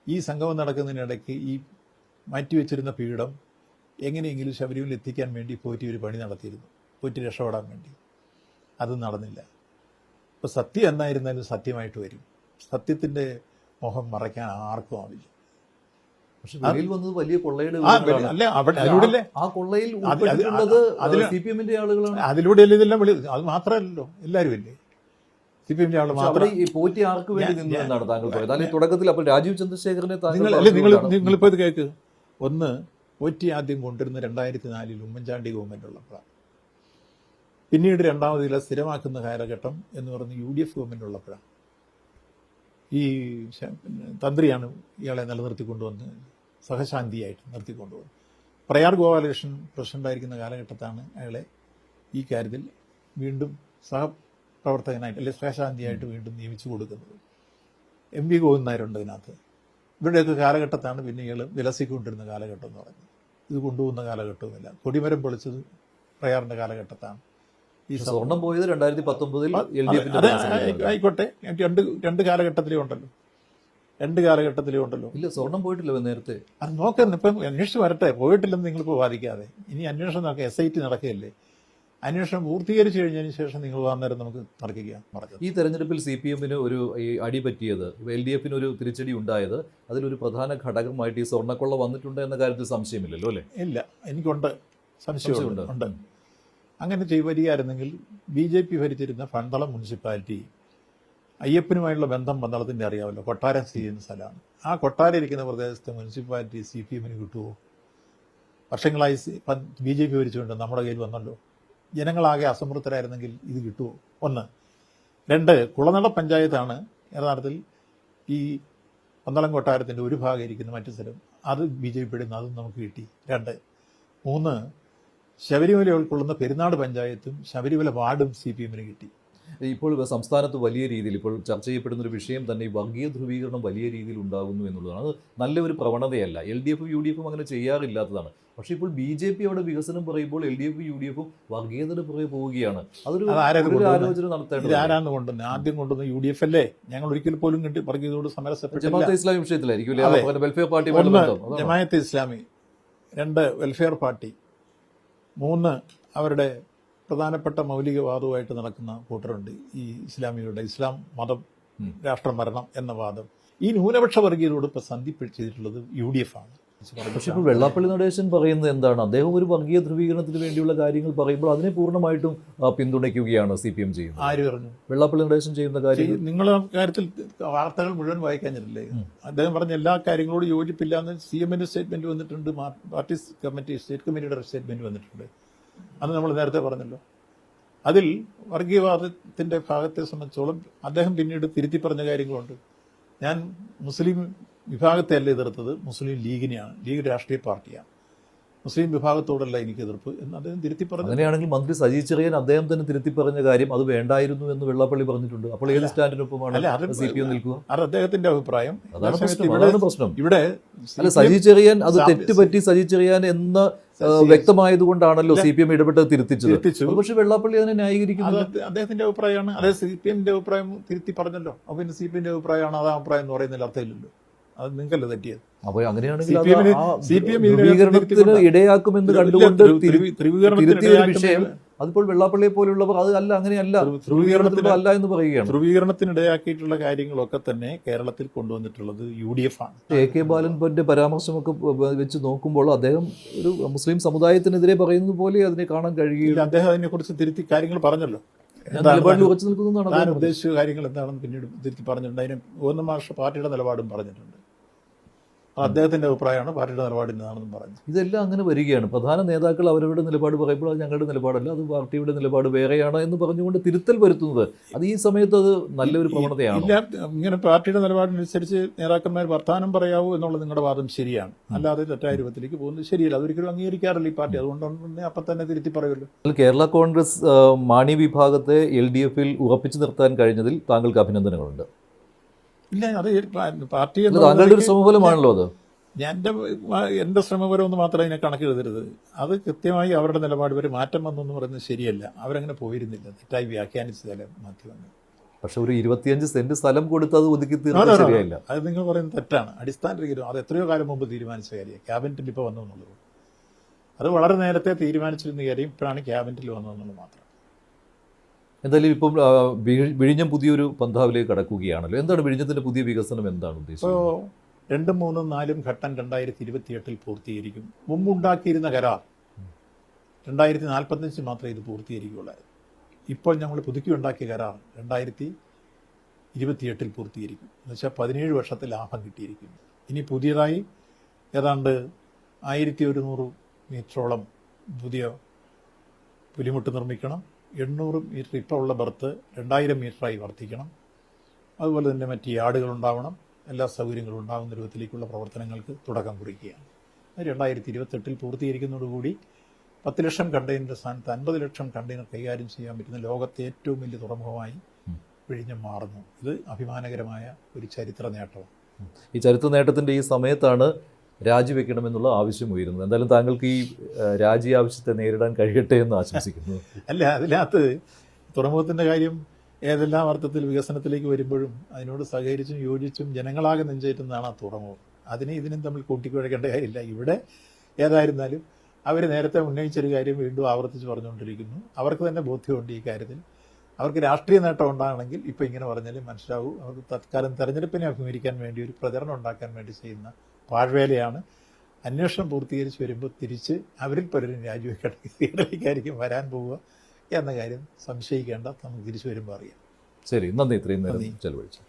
ഈ സംഗമം നടക്കുന്നതിനിടയ്ക്ക് ഈ മാറ്റിവെച്ചിരുന്ന പീഠം എങ്ങനെയെങ്കിലും ശബരിമല എത്തിക്കാൻ വേണ്ടി പോറ്റി ഒരു പണി നടത്തിയിരുന്നു. പോറ്റി രക്ഷപ്പെടാൻ വേണ്ടി. അത് നടന്നില്ല. ഇപ്പോൾ സത്യം എന്നായിരുന്നാലും സത്യമായിട്ട് വരും. സത്യത്തിന്റെ മുഖം മറയ്ക്കാൻ ആർക്കും ആവില്ല. പക്ഷെ വെളിയിൽ വന്നത് വലിയ കൊള്ളയുടെ അല്ല അവിടെ അതിലൂടെ ആ കൊള്ളയിൽ സി പി എമ്മിന്റെ ആളുകളാണ്. അതിലൂടെയല്ലേ ഇതെല്ലാം വിളി അത് മാത്രമല്ലല്ലോ എല്ലാവരും ഇല്ലേ സി പി എമ്മിന്റെ മാത്രം ഈ പോറ്റി ആർക്ക് വേണ്ടി ഞാൻ- നിന്നു എന്നാണ് താങ്കൾ പറയുന്നത് അല്ലെങ്കിൽ തുടക്കത്തിൽ അപ്പോൾ രാജീവ് ചന്ദ്രശേഖരനെ നിങ്ങൾ നിങ്ങൾ. നിങ്ങളിപ്പോൾ ഇത് കേൾക്ക് ഒന്ന് ഒറ്റി ആദ്യം കൊണ്ടുവരുന്ന രണ്ടായിരത്തി നാലിൽ ഉമ്മൻചാണ്ടി ഗവൺമെന്റ് ഉള്ളപ്പോഴാണ്. പിന്നീട് രണ്ടാമത് സ്ഥിരമാക്കുന്ന കാലഘട്ടം എന്ന് പറഞ്ഞ് യു ഡി എഫ് ഗവൺമെന്റ് ഉള്ളപ്പോഴാണ് ഈ തന്ത്രിയാണ് ഇയാളെ നിലനിർത്തിക്കൊണ്ടുവന്ന് സഹശാന്തിയായിട്ട് നിർത്തിക്കൊണ്ടുവന്നത്. പ്രയാർ ഗോപാലകൃഷ്ണൻ പ്രസിഡന്റായിരിക്കുന്ന കാലഘട്ടത്താണ് അയാളെ ഈ കാര്യത്തിൽ വീണ്ടും സഹപ്രവർത്തകനായിട്ട് അല്ലെങ്കിൽ സഹശാന്തിയായിട്ട് വീണ്ടും നിയമിച്ചു കൊടുക്കുന്നത്. എം വി ഗോവിന്ദ് നായരുണ്ട് ഇതിനകത്ത്. ഇവരുടെയൊക്കെ കാലഘട്ടത്താണ് പിന്നെ ഇയാൾ വിലസിക്കൊണ്ടിരുന്ന കാലഘട്ടം എന്ന് പറയുന്നത്. ഇത് കൊണ്ടുപോകുന്ന കാലഘട്ടവുമില്ല. കൊടിമരം പൊളിച്ചത് പ്രയാറിന്റെ കാലഘട്ടത്താണ്. ഈ സ്വർണം പോയത് രണ്ടായിരത്തി പത്തൊമ്പതിൽ എൽ ഡി എഫിന്റെ ആയിക്കോട്ടെ. രണ്ട് രണ്ട് കാലഘട്ടത്തിലും ഉണ്ടല്ലോ. രണ്ട് കാലഘട്ടത്തിലും ഉണ്ടല്ലോ. ഇല്ല സ്വർണം പോയിട്ടില്ല നേരത്തെ. അത് നോക്കുന്നു ഇപ്പം അന്വേഷിച്ച് വരട്ടെ. പോയിട്ടില്ലെന്ന് നിങ്ങളിപ്പോൾ വാദിക്കാതെ. ഇനി അന്വേഷണം നടക്കുക എസ് ഐ ടി നടക്കുകയല്ലേ? അന്വേഷണം പൂർത്തീകരിച്ചു കഴിഞ്ഞതിന് ശേഷം നിങ്ങൾ വന്നേരം നമുക്ക് തർക്കിക്കാം പറഞ്ഞത് ഈ തെരഞ്ഞെടുപ്പിൽ സി പി എമ്മിന് ഒരു അടി പറ്റിയത് എൽ ഡി എഫിന് ഒരു തിരിച്ചടി ഉണ്ടായത് അതിലൊരു പ്രധാന ഘടകമായിട്ട് ഈ സ്വർണക്കൊള്ള വന്നിട്ടുണ്ട് എന്ന കാര്യത്തിൽ സംശയമില്ലല്ലോ അല്ലേ? ഇല്ല എനിക്കുണ്ട്. സംശയമുണ്ട്. ഉണ്ട്. അങ്ങനെ ചെയ്യുവരികയായിരുന്നെങ്കിൽ ബി ജെ പി ഭരിച്ചിരുന്ന പന്തളം മുനിസിപ്പാലിറ്റി അയ്യപ്പനുമായുള്ള ബന്ധം പന്തളത്തിന്റെ അറിയാമല്ലോ. കൊട്ടാരം സ്ഥിതി ചെയ്യുന്ന സ്ഥലമാണ്. ആ കൊട്ടാരം ഇരിക്കുന്ന പ്രദേശത്തെ മുനിസിപ്പാലിറ്റി സി പി എമ്മിന് കിട്ടുമോ വർഷങ്ങളായി ബി ജെ പി ഭരിച്ചുകൊണ്ട് നമ്മുടെ കയ്യിൽ വന്നല്ലോ. ജനങ്ങളാകെ അസമൃദ്ധരായിരുന്നെങ്കിൽ ഇത് കിട്ടുമോ ഒന്ന്. രണ്ട് കുളനട പഞ്ചായത്താണ് യഥാർത്ഥത്തിൽ ഈ പന്തളം കൊട്ടാരത്തിന്റെ ഒരു ഭാഗം ഇരിക്കുന്ന മറ്റു സ്ഥലം. അത് ബി ജെ പിയുടെ അതും നമുക്ക് കിട്ടി. രണ്ട്. മൂന്ന് ശബരിമല ഉൾക്കൊള്ളുന്ന പെരുന്നാട് പഞ്ചായത്തും ശബരിമല വാർഡും സി പി എമ്മിന് കിട്ടി. ഇപ്പോൾ സംസ്ഥാനത്ത് വലിയ രീതിയിൽ ഇപ്പോൾ ചർച്ച ചെയ്യപ്പെടുന്ന ഒരു വിഷയം തന്നെ ഈ വർഗീയ ധ്രുവീകരണം വലിയ രീതിയിൽ ഉണ്ടാകുന്നു എന്നുള്ളതാണ്. അത് നല്ലൊരു പ്രവണതയല്ല. എൽ ഡി എഫും യു ഡി എഫും അങ്ങനെ ചെയ്യാറില്ലാത്തതാണ്. പക്ഷേ ഇപ്പോൾ ബി ജെ പി അവിടെ വികസനം പറയുമ്പോൾ എൽ ഡി എഫും യു ഡി എഫും വർഗീയതയുടെ പുറകെ പോവുകയാണ്. അതൊരു? ആലോചന നടത്തേണ്ടത് ആരാന്ന് കൊണ്ടുവന്നത്? ആദ്യം കൊണ്ടുവന്ന യു ഡി എഫ് അല്ലേ ഞങ്ങൾ ഒരിക്കൽ പോലും കണ്ടി വർഗീയതോട് സമരസപ്പെട്ടില്ല. ജമാഅത്തെ ഇസ്ലാമി വിഷയത്തിലായിരിക്കും. Welfare party? ജമായത്ത് ഇസ്ലാമി രണ്ട് വെൽഫെയർ പാർട്ടി മൂന്ന് അവരുടെ പ്രധാനപ്പെട്ട മൗലികവാദവുമായിട്ട് നടക്കുന്ന കൂട്ടരുണ്ട്. ഈ ഇസ്ലാമികളുടെ ഇസ്ലാം മതം രാഷ്ട്രമരണം രാഷ്ട്രം മരണം എന്ന വാദം. ഈ ന്യൂനപക്ഷ വർഗീയതയോട് ഇപ്പൊ സന്ധി ചെയ്തിട്ടുള്ളത് യു ഡി എഫ് ആണ്. പക്ഷെ ഇപ്പോൾ വെള്ളാപ്പള്ളി നടേശൻ പറയുന്നത് എന്താണ്? അദ്ദേഹം ഒരു വർഗീയ ധ്രുവീകരണത്തിന് വേണ്ടിയുള്ള കാര്യങ്ങൾ പറയുമ്പോൾ അതിനെ പൂർണമായിട്ടും പിന്തുണയ്ക്കുകയാണ് സി പി എം ചെയ്യുന്നത്. ആര് പറഞ്ഞു? വെള്ളാപ്പള്ളി നടേശൻ ചെയ്യുന്ന കാര്യം നിങ്ങൾ കാര്യത്തിൽ വാർത്തകൾ മുഴുവൻ വായിക്കാഞ്ഞിട്ടില്ലേ? അദ്ദേഹം പറഞ്ഞ എല്ലാ കാര്യങ്ങളോടും യോജിപ്പില്ല എന്ന് സി എമ്മിന്റെ സ്റ്റേറ്റ്മെന്റ് വന്നിട്ടുണ്ട് പാർട്ടി കമ്മിറ്റി സ്റ്റേറ്റ് കമ്മിറ്റിയുടെ സ്റ്റേറ്റ്മെന്റ് വന്നിട്ടുണ്ട്. അത് നമ്മൾ നേരത്തെ പറഞ്ഞല്ലോ. അതിൽ വർഗീയവാദത്തിന്റെ ഭാഗത്തെ സംബന്ധിച്ചോളം അദ്ദേഹം പിന്നീട് തിരുത്തി പറഞ്ഞ കാര്യങ്ങളുണ്ട്. ഞാൻ മുസ്ലിം വിഭാഗത്തെ അല്ല എതിർത്തത് മുസ്ലിം ലീഗിനെയാണ്. ലീഗ് രാഷ്ട്രീയ പാർട്ടിയാണ്. മുസ്ലിം വിഭാഗത്തോടല്ല എനിക്ക് എതിർപ്പ് എന്ന് അദ്ദേഹം തിരുത്തി പറഞ്ഞു അങ്ങനെയാണെങ്കിൽ മന്ത്രി സജി ചെറിയാൻ അദ്ദേഹം തന്നെ തിരുത്തി പറഞ്ഞ കാര്യം അത് വേണ്ടായിരുന്നു എന്ന് വെള്ളാപ്പള്ളി പറഞ്ഞിട്ടുണ്ട്. അപ്പോൾ ഏത് സ്റ്റാൻഡിനൊപ്പമാണ് സി പി എം നിൽക്കുക? അത് അദ്ദേഹത്തിന്റെ അഭിപ്രായം. അതാണ് പ്രശ്നം. ഇവിടെ- അല്ല സജി ചെറിയാൻ അത് തെറ്റുപറ്റി സജി ചെറിയാൻ എന്ന് വ്യക്തമായത് കൊണ്ടാണല്ലോ സി പി എം ഇടപെട്ട് തിരുത്തിച്ചത്. പക്ഷെ പക്ഷേ വെള്ളാപ്പള്ളി അതിനെ ന്യായീകരിക്കുന്നത് അദ്ദേഹത്തിന്റെ അഭിപ്രായമാണ്. അതായത് സി പി എമ്മിന്റെ അഭിപ്രായം തിരുത്തി പറഞ്ഞല്ലോ. അപ്പൊ പിന്നെ സി പി എമ്മിന്റെ അഭിപ്രായമാണ്. അതാ അഭിപ്രായം എന്ന് പറയുന്നതിൽ അർത്ഥമില്ലല്ലോ. അത് നിങ്ങൾക്കല്ലേ തെറ്റിയത്? അപ്പോൾ അങ്ങനെയാണെങ്കിൽ ഇടയാക്കുമെന്ന് കണ്ടുകൊണ്ട് തിരുത്തിയ ഒരു വിഷയം. അതിപ്പോൾ വെള്ളാപ്പള്ളിയെ പോലുള്ളവർ അത് അല്ല അങ്ങനെയല്ല. ധ്രുവ- ധ്രുവീകരണത്തിന് അല്ല എന്ന് പറയുകയാണ്. ധ്രുവീകരണത്തിനിടയാക്കിയിട്ടുള്ള കാര്യങ്ങളൊക്കെ തന്നെ കേരളത്തിൽ കൊണ്ടുവന്നിട്ടുള്ളത് യു ഡി എഫ് ആണ് എ കെ ബാലന്റെ പരാമർശമൊക്കെ വെച്ച് നോക്കുമ്പോൾ അദ്ദേഹം ഒരു മുസ്ലിം സമുദായത്തിനെതിരെ പറയുന്നത് പോലെ അതിനെ കാണാൻ കഴിയുകയില്ല അദ്ദേഹം അതിനെ കുറിച്ച് തിരുത്തി കാര്യങ്ങൾ പറഞ്ഞല്ലോ. ഞാൻ ഉറച്ചു നിൽക്കുന്നതാണ് താൻ ഉദ്ദേശിച്ച കാര്യങ്ങൾ എന്താണെന്ന് പിന്നീട് തിരുത്തി പറഞ്ഞിട്ടുണ്ട്. അതിന് ഗവർണർ മാഷ പാർട്ടിയുടെ നിലപാടും പറഞ്ഞിട്ടുണ്ട്. അദ്ദേഹത്തിന്റെ അഭിപ്രായമാണ് പാർട്ടിയുടെ നിലപാടിന്റെതാണെന്നും പറഞ്ഞു. ഇതെല്ലാം അങ്ങനെ വരികയാണ്. പ്രധാന നേതാക്കൾ അവരവരുടെ നിലപാട് പറയുമ്പോൾ അത് ഞങ്ങളുടെ നിലപാടല്ല അത് പാർട്ടിയുടെ നിലപാട് വേറെയാണ് എന്ന് പറഞ്ഞുകൊണ്ട് തിരുത്തൽ വരുത്തുന്നത്. അത് ഈ സമയത്ത് അത് നല്ലൊരു പ്രവണതയാണ്? ഇല്ല ഇങ്ങനെ പാർട്ടിയുടെ നിലപാടിനനുസരിച്ച് നേതാക്കന്മാർ വർത്തമാനം പറയാവൂ എന്നുള്ള നിങ്ങളുടെ വാദം ശരിയാണ്. അല്ലാതെ തെറ്റായ രൂപത്തിലേക്ക് പോകുന്നത് ശരിയല്ല. അതൊരിക്കലും അംഗീകരിക്കാറില്ല ഈ പാർട്ടി. അതുകൊണ്ടാണ് അപ്പം തന്നെ തിരുത്തി പറയുമല്ലോ. കേരള കോൺഗ്രസ് മാണി വിഭാഗത്തെ എൽ ഡി എഫിൽ ഉറപ്പിച്ചു നിർത്താൻ കഴിഞ്ഞതിൽ താങ്കൾക്ക് അഭിനന്ദനങ്ങളുണ്ട്. ഇല്ല അത് പാർട്ടി താങ്കളുടെ ഒരു ശ്രമഫലമാണല്ലോ അത്. ഞാൻ എന്റെ എന്റെ ശ്രമപരം ഒന്ന് മാത്രമേ അതിനെ കണക്കെഴുതരുത് അത് കൃത്യമായി അവരുടെ നിലപാട് വരെ മാറ്റം വന്നെന്ന് പറയുന്നത് ശരിയല്ല. അവരങ്ങനെ പോയിരുന്നില്ല. തെറ്റായി വ്യാഖ്യാനിച്ചതല്ല മാധ്യമങ്ങൾ. പക്ഷെ ഒരു ഇരുപത്തിയഞ്ച് സെന്റ് സ്ഥലം കൊടുത്ത് അത് ഒതുക്കി തീർന്നില്ല തീർന്നത് no. അത് നിങ്ങൾ പറയുന്നത് തെറ്റാണ്. അടിസ്ഥാനരഹിതം അത് എത്രയോ കാലം മുമ്പ് തീരുമാനിച്ച കാര്യം ക്യാബിനറ്റിൽ ഇപ്പോൾ വന്നു എന്നുള്ളത്. അത് വളരെ നേരത്തെ തീരുമാനിച്ചിരുന്ന കാര്യം ഇപ്പോഴാണ് ക്യാബിനറ്റിൽ വന്നതെന്നുള്ളത് മാത്രം. എന്തായാലും ഇപ്പം വിഴിഞ്ഞം പുതിയൊരു പന്ഥാവിലേക്ക് കടക്കുകയാണല്ലോ. എന്താണ് വിഴിഞ്ഞത്തിന്റെ പുതിയ വികസനം എന്താണ് ഇപ്പോൾ ഉദ്ദേശിച്ചത് രണ്ടും മൂന്നും നാലും ഘട്ടം രണ്ടായിരത്തി ഇരുപത്തിയെട്ടിൽ പൂർത്തീകരിക്കും മുമ്പുണ്ടാക്കിയിരുന്ന കരാർ രണ്ടായിരത്തി നാൽപ്പത്തഞ്ച് മാത്രമേ ഇത് പൂർത്തീകരിക്കുകയുള്ളായിരുന്നു. ഇപ്പോൾ ഞങ്ങൾ പുതുക്കി ഉണ്ടാക്കിയ കരാർ രണ്ടായിരത്തി ഇരുപത്തിയെട്ടിൽ പൂർത്തീകരിക്കും എന്നുവെച്ചാൽ പതിനേഴ് വർഷത്തെ ലാഭം കിട്ടിയിരിക്കുന്നു. ഇനി പുതിയതായി ഏതാണ്ട് ആയിരത്തി ഒരുന്നൂറ് മീറ്ററോളം പുതിയ പുലിമുട്ട് നിർമ്മിക്കണം. എണ്ണൂറ് മീറ്റർ ഇപ്പോൾ ഉള്ള ബർത്ത് രണ്ടായിരം മീറ്ററായി വർദ്ധിക്കണം. അതുപോലെ തന്നെ മറ്റ് യാർഡുകൾ ഉണ്ടാവണം. എല്ലാ സൗകര്യങ്ങളും ഉണ്ടാകുന്ന രൂപത്തിലേക്കുള്ള പ്രവർത്തനങ്ങൾക്ക് തുടക്കം കുറിക്കുകയാണ്. രണ്ടായിരത്തി ഇരുപത്തെട്ടിൽ പൂർത്തീകരിക്കുന്നതോടുകൂടി പത്ത് ലക്ഷം കണ്ടെയ്നർ സ്ഥാനത്ത് അൻപത് ലക്ഷം കണ്ടെയ്നർ കൈകാര്യം ചെയ്യാൻ പറ്റുന്ന ലോകത്തെ ഏറ്റവും വലിയ തുറമുഖമായി വിഴിഞ്ഞം മാറുന്നു. ഇത് അഭിമാനകരമായ ഒരു ചരിത്ര നേട്ടമാണ്. ഈ ചരിത്ര നേട്ടത്തിന്റെ ഈ സമയത്താണ് രാജിവെക്കണമെന്നുള്ള ആവശ്യം ഉയരുന്നു എന്തായാലും താങ്കൾക്ക് ഈ രാജി ആവശ്യത്തെ നേരിടാൻ കഴിയട്ടെ എന്ന് ആശംസിക്കുന്നു. അല്ല അതിനകത്ത് തുറമുഖത്തിന്റെ കാര്യം ഏതെല്ലാം അർത്ഥത്തിൽ വികസനത്തിലേക്ക് വരുമ്പോഴും അതിനോട് സഹകരിച്ചും യോജിച്ചും ജനങ്ങളാകെ നെഞ്ചേറ്റുന്നതാണ് ആ തുറമുഖം. അതിനെ ഇതിനും തമ്മിൽ കൂട്ടിക്കുഴക്കേണ്ട കാര്യമില്ല. ഇവിടെ ഏതായിരുന്നാലും അവർ നേരത്തെ ഉന്നയിച്ചൊരു കാര്യം വീണ്ടും ആവർത്തിച്ച് പറഞ്ഞുകൊണ്ടിരിക്കുന്നു. അവർക്ക് തന്നെ ബോധ്യമുണ്ട് ഈ കാര്യത്തിൽ. അവർക്ക് രാഷ്ട്രീയ നേട്ടം ഉണ്ടാകണമെങ്കിൽ ഇപ്പം ഇങ്ങനെ പറഞ്ഞാലും മനസ്സിലാവും. അവർക്ക് തത്കാലം തെരഞ്ഞെടുപ്പിനെ അഭിമുഖീകരിക്കാൻ വേണ്ടി ഒരു പ്രചരണം ഉണ്ടാക്കാൻ വേണ്ടി ചെയ്യുന്ന പാഴ്വേലയാണ് അന്വേഷണം പൂർത്തീകരിച്ച് വരുമ്പോൾ തിരിച്ച് അവരിൽ പലരും രാജിവെക്കട്ടെ സ്ഥിതികളിലേക്കായിരിക്കും വരാൻ പോവുക എന്ന കാര്യം സംശയിക്കേണ്ട. നമുക്ക് തിരിച്ചു വരുമ്പോൾ അറിയാം. ശരി നന്ദി. ഇത്രയും നേരം നന്ദി. ചെലവഴിച്ചു